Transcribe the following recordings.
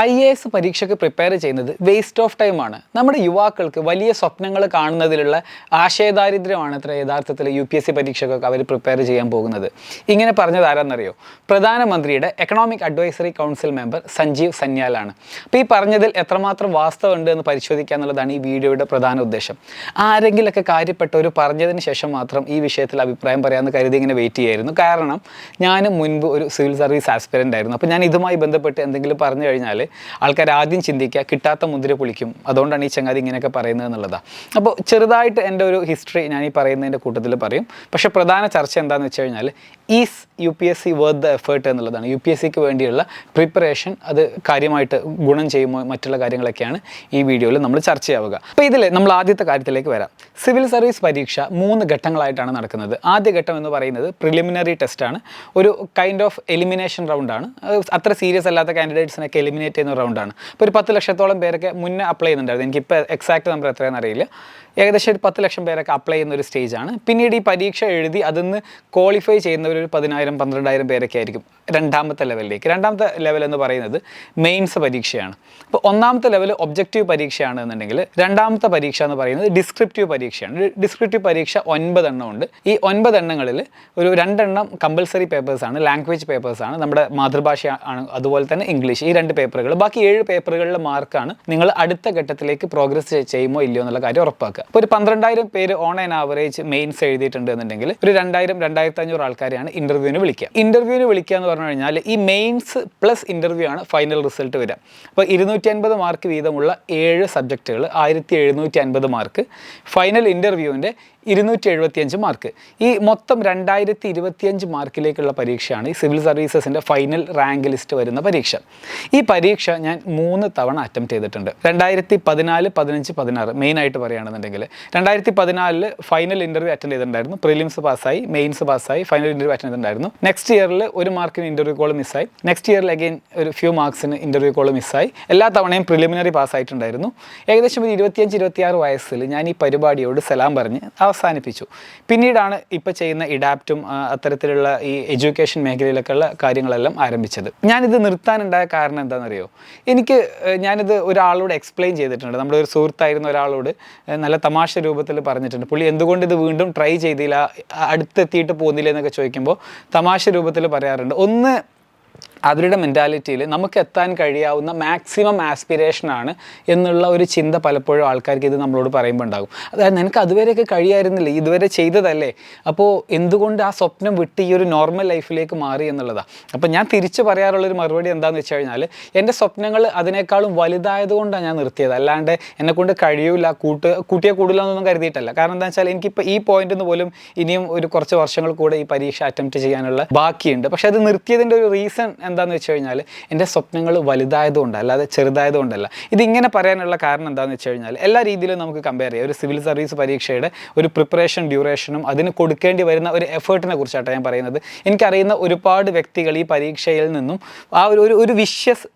I A S പരീക്ഷയ്ക്ക് prepare ചെയ്യുന്നത് waste of ടൈമാണ് നമ്മുടെ യുവാക്കൾക്ക് വലിയ സ്വപ്നങ്ങൾ കാണുന്നതിലുള്ള ആശയദാരിദ്ര്യമാണ് അത്ര യഥാർത്ഥത്തിൽ യു പി എസ് സി പരീക്ഷയ്ക്കൊക്കെ അവർ പ്രിപ്പയർ ചെയ്യാൻ പോകുന്നത്. ഇങ്ങനെ പറഞ്ഞത് ആരാന്നറിയോ? പ്രധാനമന്ത്രിയുടെ economic advisory council member Sanjeev സന്യാലാണ്. അപ്പോൾ ഈ പറഞ്ഞതിൽ എത്രമാത്രം വാസ്തവമുണ്ട് എന്ന് പരിശോധിക്കുക എന്നുള്ളതാണ് ഈ വീഡിയോയുടെ പ്രധാന ഉദ്ദേശം. ആരെങ്കിലൊക്കെ കാര്യപ്പെട്ടവർ പറഞ്ഞതിന് ശേഷം മാത്രം ഈ വിഷയത്തിൽ അഭിപ്രായം പറയാമെന്ന് കരുതി ഇങ്ങനെ വെയിറ്റ് ചെയ്യായിരുന്നു. കാരണം ഞാനും മുൻപ് ഒരു സിവിൽ സർവീസ് ആസ്പിരന്റ് ആയിരുന്നു. അപ്പോൾ ഞാൻ ഇതുമായി ബന്ധപ്പെട്ട് എന്തെങ്കിലും പറഞ്ഞു കഴിഞ്ഞാൽ ആൾക്കാർ ആദ്യം ചിന്തിക്കുക കിട്ടാത്ത മുന്തിരി പൊളിക്കും. അതുകൊണ്ടാണ് ഈ ചങ്ങാതി ഇങ്ങനെയൊക്കെ പറയുന്നത് എന്നുള്ളതാണ് അപ്പോൾ ചെറുതായിട്ട് എന്റെ ഒരു ഹിസ്റ്ററി ഞാൻ ഈ പറയുന്നതിന്റെ കൂട്ടത്തിൽ പറയും. പക്ഷേ പ്രധാന ചർച്ച എന്താണെന്ന് വെച്ച് കഴിഞ്ഞാൽ is U P S C worth the effort എന്നുള്ളതാണ്. യു പി എസ് സിക്ക് വേണ്ടിയുള്ള പ്രിപ്പറേഷൻ അത് കാര്യമായിട്ട് ഗുണം ചെയ്യുമോ മറ്റുള്ള കാര്യങ്ങളൊക്കെയാണ് ഈ വീഡിയോയിൽ നമ്മൾ ചർച്ച ചെയ്യാവുക. അപ്പോൾ ഇതിൽ നമ്മൾ ആദ്യത്തെ കാര്യത്തിലേക്ക് വരാം. സിവിൽ സർവീസ് പരീക്ഷ മൂന്ന് ഘട്ടങ്ങളായിട്ടാണ് നടക്കുന്നത്. ആദ്യ ഘട്ടം എന്ന് പറയുന്നത് പ്രിലിമിനറി ടെസ്റ്റാണ് ഒരു കൈൻഡ് ഓഫ് എലിമിനേഷൻ റൗണ്ടാണ് അത്ര സീരിയസ് അല്ലാത്ത കാൻഡിഡേറ്റ്സിനൊക്കെ എലിമിനേറ്റ് ചെയ്യുന്ന റൗണ്ടാണ് അപ്പോൾ ഒരു പത്ത് ലക്ഷത്തോളം പേരൊക്കെ മുന്നേ അപ്ലൈ ചെയ്യുന്നുണ്ടായിരുന്നു. എനിക്കിപ്പോൾ എക്സാക്ട് നമ്പർ എത്രയാണെന്ന് അറിയില്ല. ഏകദേശം ഒരു പത്ത് ലക്ഷം പേരൊക്കെ അപ്ലൈ ചെയ്യുന്ന ഒരു സ്റ്റേജാണ് പിന്നീട് ഈ പരീക്ഷ എഴുതി അതിന്ന് ക്വാളിഫൈ ചെയ്യുന്നവർ ഒരു പതിനായിരം പന്ത്രണ്ടായിരം പേരൊക്കെ ആയിരിക്കും രണ്ടാമത്തെ ലെവലിലേക്ക് രണ്ടാമത്തെ ലെവൽ എന്ന് പറയുന്നത് മെയിൻസ് പരീക്ഷയാണ്. അപ്പോൾ ഒന്നാമത്തെ ലെവൽ ഒബ്ജക്റ്റീവ് പരീക്ഷയാണ് എന്നുണ്ടെങ്കിൽ രണ്ടാമത്തെ പരീക്ഷ എന്ന് പറയുന്നത് ഡിസ്ക്രിപ്റ്റീവ് പരീക്ഷയാണ്. ഡിസ്ക്രിപ്റ്റീവ് പരീക്ഷ ഒൻപതെണ്ണം ഉണ്ട്. ഈ ഒൻപതെണ്ണങ്ങളിൽ ഒരു രണ്ടെണ്ണം കമ്പൽസറി പേപ്പേഴ്സാണ് ലാംഗ്വേജ് പേപ്പേഴ്സാണ് നമ്മുടെ മാതൃഭാഷ ആണ് അതുപോലെ തന്നെ ഇംഗ്ലീഷ് ഈ രണ്ട് പേപ്പറുകൾ ബാക്കി ഏഴ് പേപ്പറുകളിലെ മാർക്കാണ് നിങ്ങൾ അടുത്ത ഘട്ടത്തിലേക്ക് പ്രോഗ്രസ് ചെയ്യുമോ ഇല്ലയോ എന്നുള്ള കാര്യം ഉറപ്പാക്കുക. അപ്പോൾ ഒരു പന്ത്രണ്ടായിരം പേര് ഓൺ ആൻ ആവറേജ് മെയിൻസ് എഴുതിയിട്ടുണ്ട് എന്നുണ്ടെങ്കിൽ ഒരു രണ്ടായിരം രണ്ടായിരത്തി അഞ്ഞൂറ് ആൾക്കാരെയാണ് ഇന്റർവ്യൂവിന് വിളിക്കുക. ഇന്റർവ്യൂവിന് വിളിക്കുക എന്ന് പറഞ്ഞു കഴിഞ്ഞാൽ ഈ മെയിൻസ് പ്ലസ് ഇന്റർവ്യൂ ആണ് ഫൈനൽ റിസൾട്ട് വരിക. അപ്പോൾ ഇരുന്നൂറ്റി അൻപത് മാർക്ക് വീതമുള്ള ഏഴ് സബ്ജക്റ്റുകൾ ആയിരത്തി എഴുന്നൂറ്റി അൻപത് മാർക്ക് ഫൈനൽ ഇന്റർവ്യൂവിന്റെ ഇരുന്നൂറ്റി എഴുപത്തിയഞ്ച് മാർക്ക്. ഈ മൊത്തം രണ്ടായിരത്തി ഇരുപത്തിയഞ്ച് മാർക്കിലേക്കുള്ള പരീക്ഷയാണ് ഈ സിവിൽ സർവീസസിന്റെ ഫൈനൽ റാങ്ക് ലിസ്റ്റ് വരുന്ന പരീക്ഷ. ഈ പരീക്ഷ ഞാൻ മൂന്ന് തവണ അറ്റംപ്റ്റ് ചെയ്തിട്ടുണ്ട്. രണ്ടായിരത്തി പതിനാല് പതിനഞ്ച് പതിനാറ് മെയിനായിട്ട് പറയുകയാണെന്നുണ്ടെങ്കിൽ രണ്ടായിരത്തി പതിനാലിൽ ഫൈനൽ ഇന്റർവ്യൂ അറ്റൻഡ് ചെയ്തിട്ടുണ്ടായിരുന്നു. പ്രിലിംസ് പാസ്സായി മെയിൻസ് പാസ്സായി ഫൈനൽ ഇന്റർവ്യൂ അറ്റൻഡ് ചെയ്തിട്ടുണ്ടായിരുന്നു. നെക്സ്റ്റ് ഇയറിൽ ഒരു മാർക്കിന് ഇന്റർവ്യൂ കോൾ മിസ്സായി നെക്സ്റ്റ് ഇയറിൽ അഗെയിൻ ഒരു ഫ്യൂ മാർക്സിന് ഇന്റർവ്യൂ കോൾ മിസ്സായി എല്ലാ തവണയും പ്രിലിമിനറി പാസ്സായിട്ടുണ്ടായിരുന്നു ഏകദേശം ഒരു ഇരുപത്തിയഞ്ച് ഇരുപത്തിയാറ് വയസ്സിൽ ഞാൻ ഈ പരിപാടിയോട് സലാം പറഞ്ഞ് അവസാനിപ്പിച്ചു. പിന്നീടാണ് ഇപ്പോൾ ചെയ്യുന്ന ഇഡാപ്റ്റും അത്തരത്തിലുള്ള ഈ എഡ്യൂക്കേഷൻ മേഖലയിലൊക്കെയുള്ള കാര്യങ്ങളെല്ലാം ആരംഭിച്ചത്. ഞാനിത് നിർത്താനുണ്ടായ കാരണം എന്താണെന്നറിയോ? എനിക്ക് ഞാനിത് ഒരാളോട് എക്സ്പ്ലെയിൻ ചെയ്തിട്ടുണ്ട്. നമ്മുടെ ഒരു സുഹൃത്തായിരുന്ന ഒരാളോട് നല്ല തമാശ രൂപത്തിൽ പറഞ്ഞിട്ടുണ്ട്. പുള്ളി എന്തുകൊണ്ട് ഇത് വീണ്ടും ട്രൈ ചെയ്തില്ല അടുത്തെത്തിയിട്ട് പോകുന്നില്ല എന്നൊക്കെ ചോദിക്കുമ്പോൾ തമാശ രൂപത്തിൽ പറയാറുണ്ട്. ഒന്ന് അവരുടെ മെന്റാലിറ്റിയിൽ നമുക്ക് എത്താൻ കഴിയാവുന്ന മാക്സിമം ആസ്പിറേഷനാണ് എന്നുള്ള ഒരു ചിന്ത പലപ്പോഴും ആൾക്കാർക്ക് ഇത് നമ്മളോട് പറയുമ്പോൾ ഉണ്ടാകും. അതായത് നിനക്ക് അതുവരെയൊക്കെ കഴിയായിരുന്നില്ല? ഇതുവരെ ചെയ്തതല്ലേ? അപ്പോൾ എന്തുകൊണ്ട് ആ സ്വപ്നം വിട്ട് ഈ ഒരു നോർമൽ ലൈഫിലേക്ക് മാറി എന്നുള്ളതാണ് അപ്പോൾ ഞാൻ തിരിച്ചു പറയാറുള്ളൊരു മറുപടി എന്താണെന്ന് വെച്ച് കഴിഞ്ഞാൽ എന്റെ സ്വപ്നങ്ങൾ അതിനേക്കാളും വലുതായതുകൊണ്ടാണ് ഞാൻ നിർത്തിയത്. അല്ലാണ്ട് എന്നെക്കൊണ്ട് കഴിയൂല കൂട്ട് കൂട്ടിയെ കൂടില്ലെന്നൊന്നും കരുതിയിട്ടല്ല. കാരണം എന്താ വെച്ചാൽ എനിക്കിപ്പോൾ ഈ പോയിന്റിൽ പോലും ഇനിയും ഒരു കുറച്ച് വർഷങ്ങൾ കൂടെ ഈ പരീക്ഷ അറ്റംപ്റ്റ് ചെയ്യാനുള്ള ബാക്കിയുണ്ട്. പക്ഷേ അത് നിർത്തിയതിന്റെ ഒരു റീസൺ എന്താണെന്ന് വെച്ച് കഴിഞ്ഞാൽ എന്റെ സ്വപ്നങ്ങൾ വലുതായതുകൊണ്ട് അല്ലാതെ ചെറുതായതുകൊണ്ടല്ല. ഇതിങ്ങനെ പറയാനുള്ള കാരണം എന്താണെന്ന് വെച്ച് കഴിഞ്ഞാൽ എല്ലാ രീതിയിലും നമുക്ക് കമ്പയർ ചെയ്യാം. ഒരു സിവിൽ സർവീസ് പരീക്ഷയുടെ ഒരു പ്രിപ്പറേഷൻ ഡ്യൂറേഷനും അതിന് കൊടുക്കേണ്ടി വരുന്ന ഒരു എഫേർട്ടിനെ കുറിച്ചാണ് ഞാൻ പറയുന്നത്. എനിക്കറിയുന്ന ഒരുപാട് വ്യക്തികൾ ഈ പരീക്ഷയിൽ നിന്നും ആ ഒരു ഒരു വിഷ്യസ്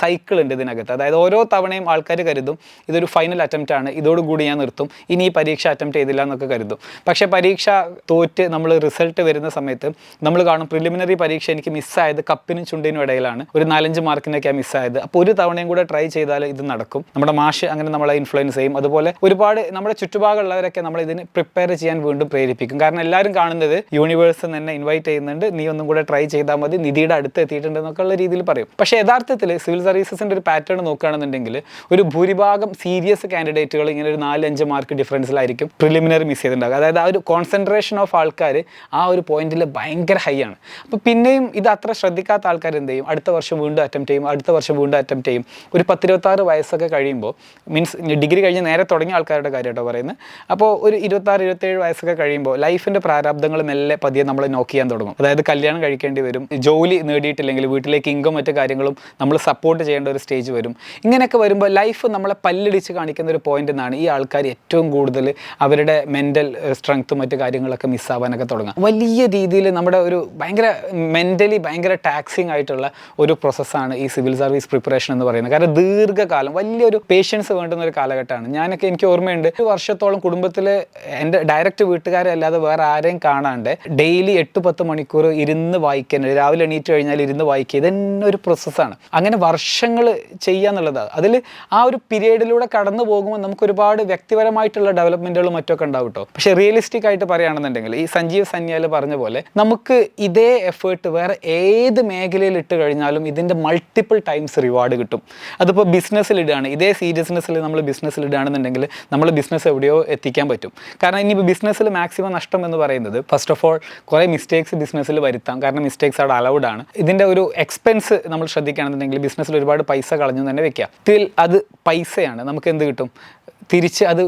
സൈക്കിൾ ഉണ്ട് ഇതിനകത്ത്. അതായത് ഓരോ തവണയും ആൾക്കാർ കരുതും ഇതൊരു ഫൈനൽ അറ്റംപ്റ്റ് ആണ് ഇതോടുകൂടി ഞാൻ നിർത്തും ഇനി ഈ പരീക്ഷ അറ്റംപ്റ്റ് ചെയ്തില്ല എന്നൊക്കെ കരുതും. പക്ഷേ പരീക്ഷ തോറ്റ് നമ്മൾ റിസൾട്ട് വരുന്ന സമയത്ത് നമ്മൾ കാണും പ്രിലിമിനറി പരീക്ഷ എനിക്ക് മിസ്സായത് കപ്പിനും ചുണ്ടിനും ഇടയിലാണ്. ഒരു നാലഞ്ച് മാർക്കിനൊക്കെ മിസ്സായത്. അപ്പോൾ ഒരു തവണയും കൂടെ ട്രൈ ചെയ്താൽ ഇത് നടക്കും. നമ്മുടെ മാഷ് അങ്ങനെ നമ്മളെ ഇൻഫ്ലുവൻസ് ചെയ്യും. അതുപോലെ ഒരുപാട് നമ്മുടെ ചുറ്റുപാടുള്ളവരൊക്കെ നമ്മൾ ഇതിന് പ്രിപ്പയർ ചെയ്യാൻ വീണ്ടും പ്രേരിപ്പിക്കും. കാരണം എല്ലാവരും കാണുന്നത് യൂണിവേഴ്സ് തന്നെ ഇൻവൈറ്റ് ചെയ്യുന്നുണ്ട്. നീ ഒന്നും കൂടെ ട്രൈ ചെയ്താൽ മതി. നിധിയുടെ അടുത്ത് എത്തിയിട്ടുണ്ട് എന്നൊക്കെ ഉള്ള രീതിയിൽ പറയും. പക്ഷേ യഥാർത്ഥത്തിൽ സിവിൽ സർവീസസിന്റെ ഒരു പാറ്റേൺ നോക്കുകയാണെന്നുണ്ടെങ്കിൽ ഒരു ഭൂരിഭാഗം സീരിയസ് കാൻഡിഡേറ്റുകൾ ഇങ്ങനെ ഒരു നാല് അഞ്ച് മാർക്ക് ഡിഫറൻസിലായിരിക്കും പ്രിലിമിനറി മിസ് ചെയ്തിട്ടുണ്ടാകും അതായത് ആ ഒരു കോൺസെൻട്രേഷൻ ഓഫ് ആൾക്കാർ ആ ഒരു പോയിന്റിൽ ഭയങ്കര ഹൈ ആണ്. അപ്പോൾ പിന്നെയും ഇത് അത്ര ശ്രദ്ധിക്കാത്ത ആൾക്കാർ എന്ത് ചെയ്യും? അടുത്ത വർഷം വീണ്ടും അറ്റംപ്റ്റ് ചെയ്യും അടുത്ത വർഷം വീണ്ടും അറ്റംപ്റ്റ് ചെയ്യും. ഒരു പത്തിരുപത്താറ് വയസ്സൊക്കെ കഴിയുമ്പോൾ മീൻസ് ഡിഗ്രി കഴിഞ്ഞ് നേരെ തുടങ്ങിയ ആൾക്കാരുടെ കാര്യം കേട്ടോ പറയുന്നത്. അപ്പോൾ ഒരു ഇരുപത്താറ് ഇരുപത്തേഴ് വയസ്സൊക്കെ കഴിയുമ്പോൾ ലൈഫിന്റെ പ്രാരാബ്ദങ്ങൾ മെല്ലെ പതിയെ നമ്മൾ നോക്ക് ചെയ്യാൻ തുടങ്ങും. അതായത് കല്യാണം കഴിക്കേണ്ടി വരും ജോലി നേടിയിട്ടില്ലെങ്കിൽ വീട്ടിലേക്ക് ഇൻകം മറ്റു കാര്യങ്ങളും നമ്മൾ സപ്പോർട്ട് ചെയ്യേണ്ട ഒരു സ്റ്റേജ് വരും. ഇങ്ങനെയൊക്കെ വരുമ്പോൾ ലൈഫ് നമ്മളെ പല്ലടിച്ച് കാണിക്കുന്ന ഒരു പോയിന്റ് എന്നാണ് ഈ ആൾക്കാർ ഏറ്റവും കൂടുതൽ അവരുടെ മെന്റൽ സ്ട്രെങ്ത്തും മറ്റു കാര്യങ്ങളൊക്കെ മിസ്സാവാനൊക്കെ തുടങ്ങുക. വലിയ രീതിയിൽ നമ്മുടെ ഒരു ഭയങ്കര മെന്റലി ഭയങ്കര ടാക്സിങ് ടാക്സിങ് ആയിട്ടുള്ള ഒരു പ്രോസസ്സാണ് ഈ സിവിൽ സർവീസ് പ്രിപ്പറേഷൻ എന്ന് പറയുന്നത്. കാരണം ദീർഘകാലം വലിയൊരു പേഷ്യൻസ് വേണ്ടുന്ന ഒരു കാലഘട്ടമാണ്. ഞാനൊക്കെ എനിക്ക് ഓർമ്മയുണ്ട് ഒരു വർഷത്തോളം കുടുംബത്തിൽ എന്റെ ഡയറക്റ്റ് വീട്ടുകാരെ അല്ലാതെ വേറെ ആരെയും കാണാണ്ട് ഡെയിലി എട്ട് പത്ത് മണിക്കൂർ ഇരുന്ന് വായിക്കാൻ രാവിലെ എണീറ്റ് കഴിഞ്ഞാൽ ഇരുന്ന് വായിക്കുക ഇതന്നെ ഒരു പ്രോസസ്സാണ് അങ്ങനെ വർഷങ്ങൾ ചെയ്യാന്നുള്ളതാണ് അതിൽ ആ ഒരു പീരീഡിലൂടെ കടന്നു പോകുമ്പോൾ നമുക്ക് ഒരുപാട് വ്യക്തിപരമായിട്ടുള്ള ഡെവലപ്മെന്റുകളും മറ്റൊക്കെ ഉണ്ടാവും കേട്ടോ പക്ഷേ റിയലിസ്റ്റിക് ആയിട്ട് പറയുകയാണെന്നുണ്ടെങ്കിൽ ഈ സഞ്ജീവ് സന്യാൽ പറഞ്ഞ പോലെ നമുക്ക് ഇതേ എഫേർട്ട് വേറെ ഏത് മേഖലയിൽ ഇട്ട് കഴിഞ്ഞാലും ഇതിന്റെ മൾട്ടിപ്പിൾ ടൈംസ് റിവാർഡ് കിട്ടും. അതിപ്പോൾ ബിസിനസ്സിൽ ഇടുകയാണ് ഇതേ സീരിയസ്നെസ്സിൽ നമ്മൾ ബിസിനസ്സിൽ ഇടുകയാണെന്നുണ്ടെങ്കിൽ നമ്മൾ ബിസിനസ് എവിടെയോ എത്തിക്കാൻ പറ്റും. കാരണം ഇനിയിപ്പോൾ ബിസിനസ്സിൽ മാക്സിമം നഷ്ടം എന്ന് പറയുന്നത് ഫസ്റ്റ് ഓഫ് ഓൾ കുറേ മിസ്റ്റേക്സ് ബിസിനസ്സിൽ വരുത്താം. കാരണം മിസ്റ്റേക്സ് അവിടെ അലൗഡ് ആണ്. ഇതിന്റെ ഒരു എക്സ്പെൻസ് നമ്മൾ ശ്രദ്ധിക്കുകയാണെന്നുണ്ടെങ്കിൽ ബിസിനസ്സിൽ ഒരുപാട് പൈസ കളഞ്ഞു തന്നെ വെക്കുക. ഇതിൽ അത് പൈസയാണ്. നമുക്ക് എന്ത് കിട്ടും? തിരിച്ച് അത്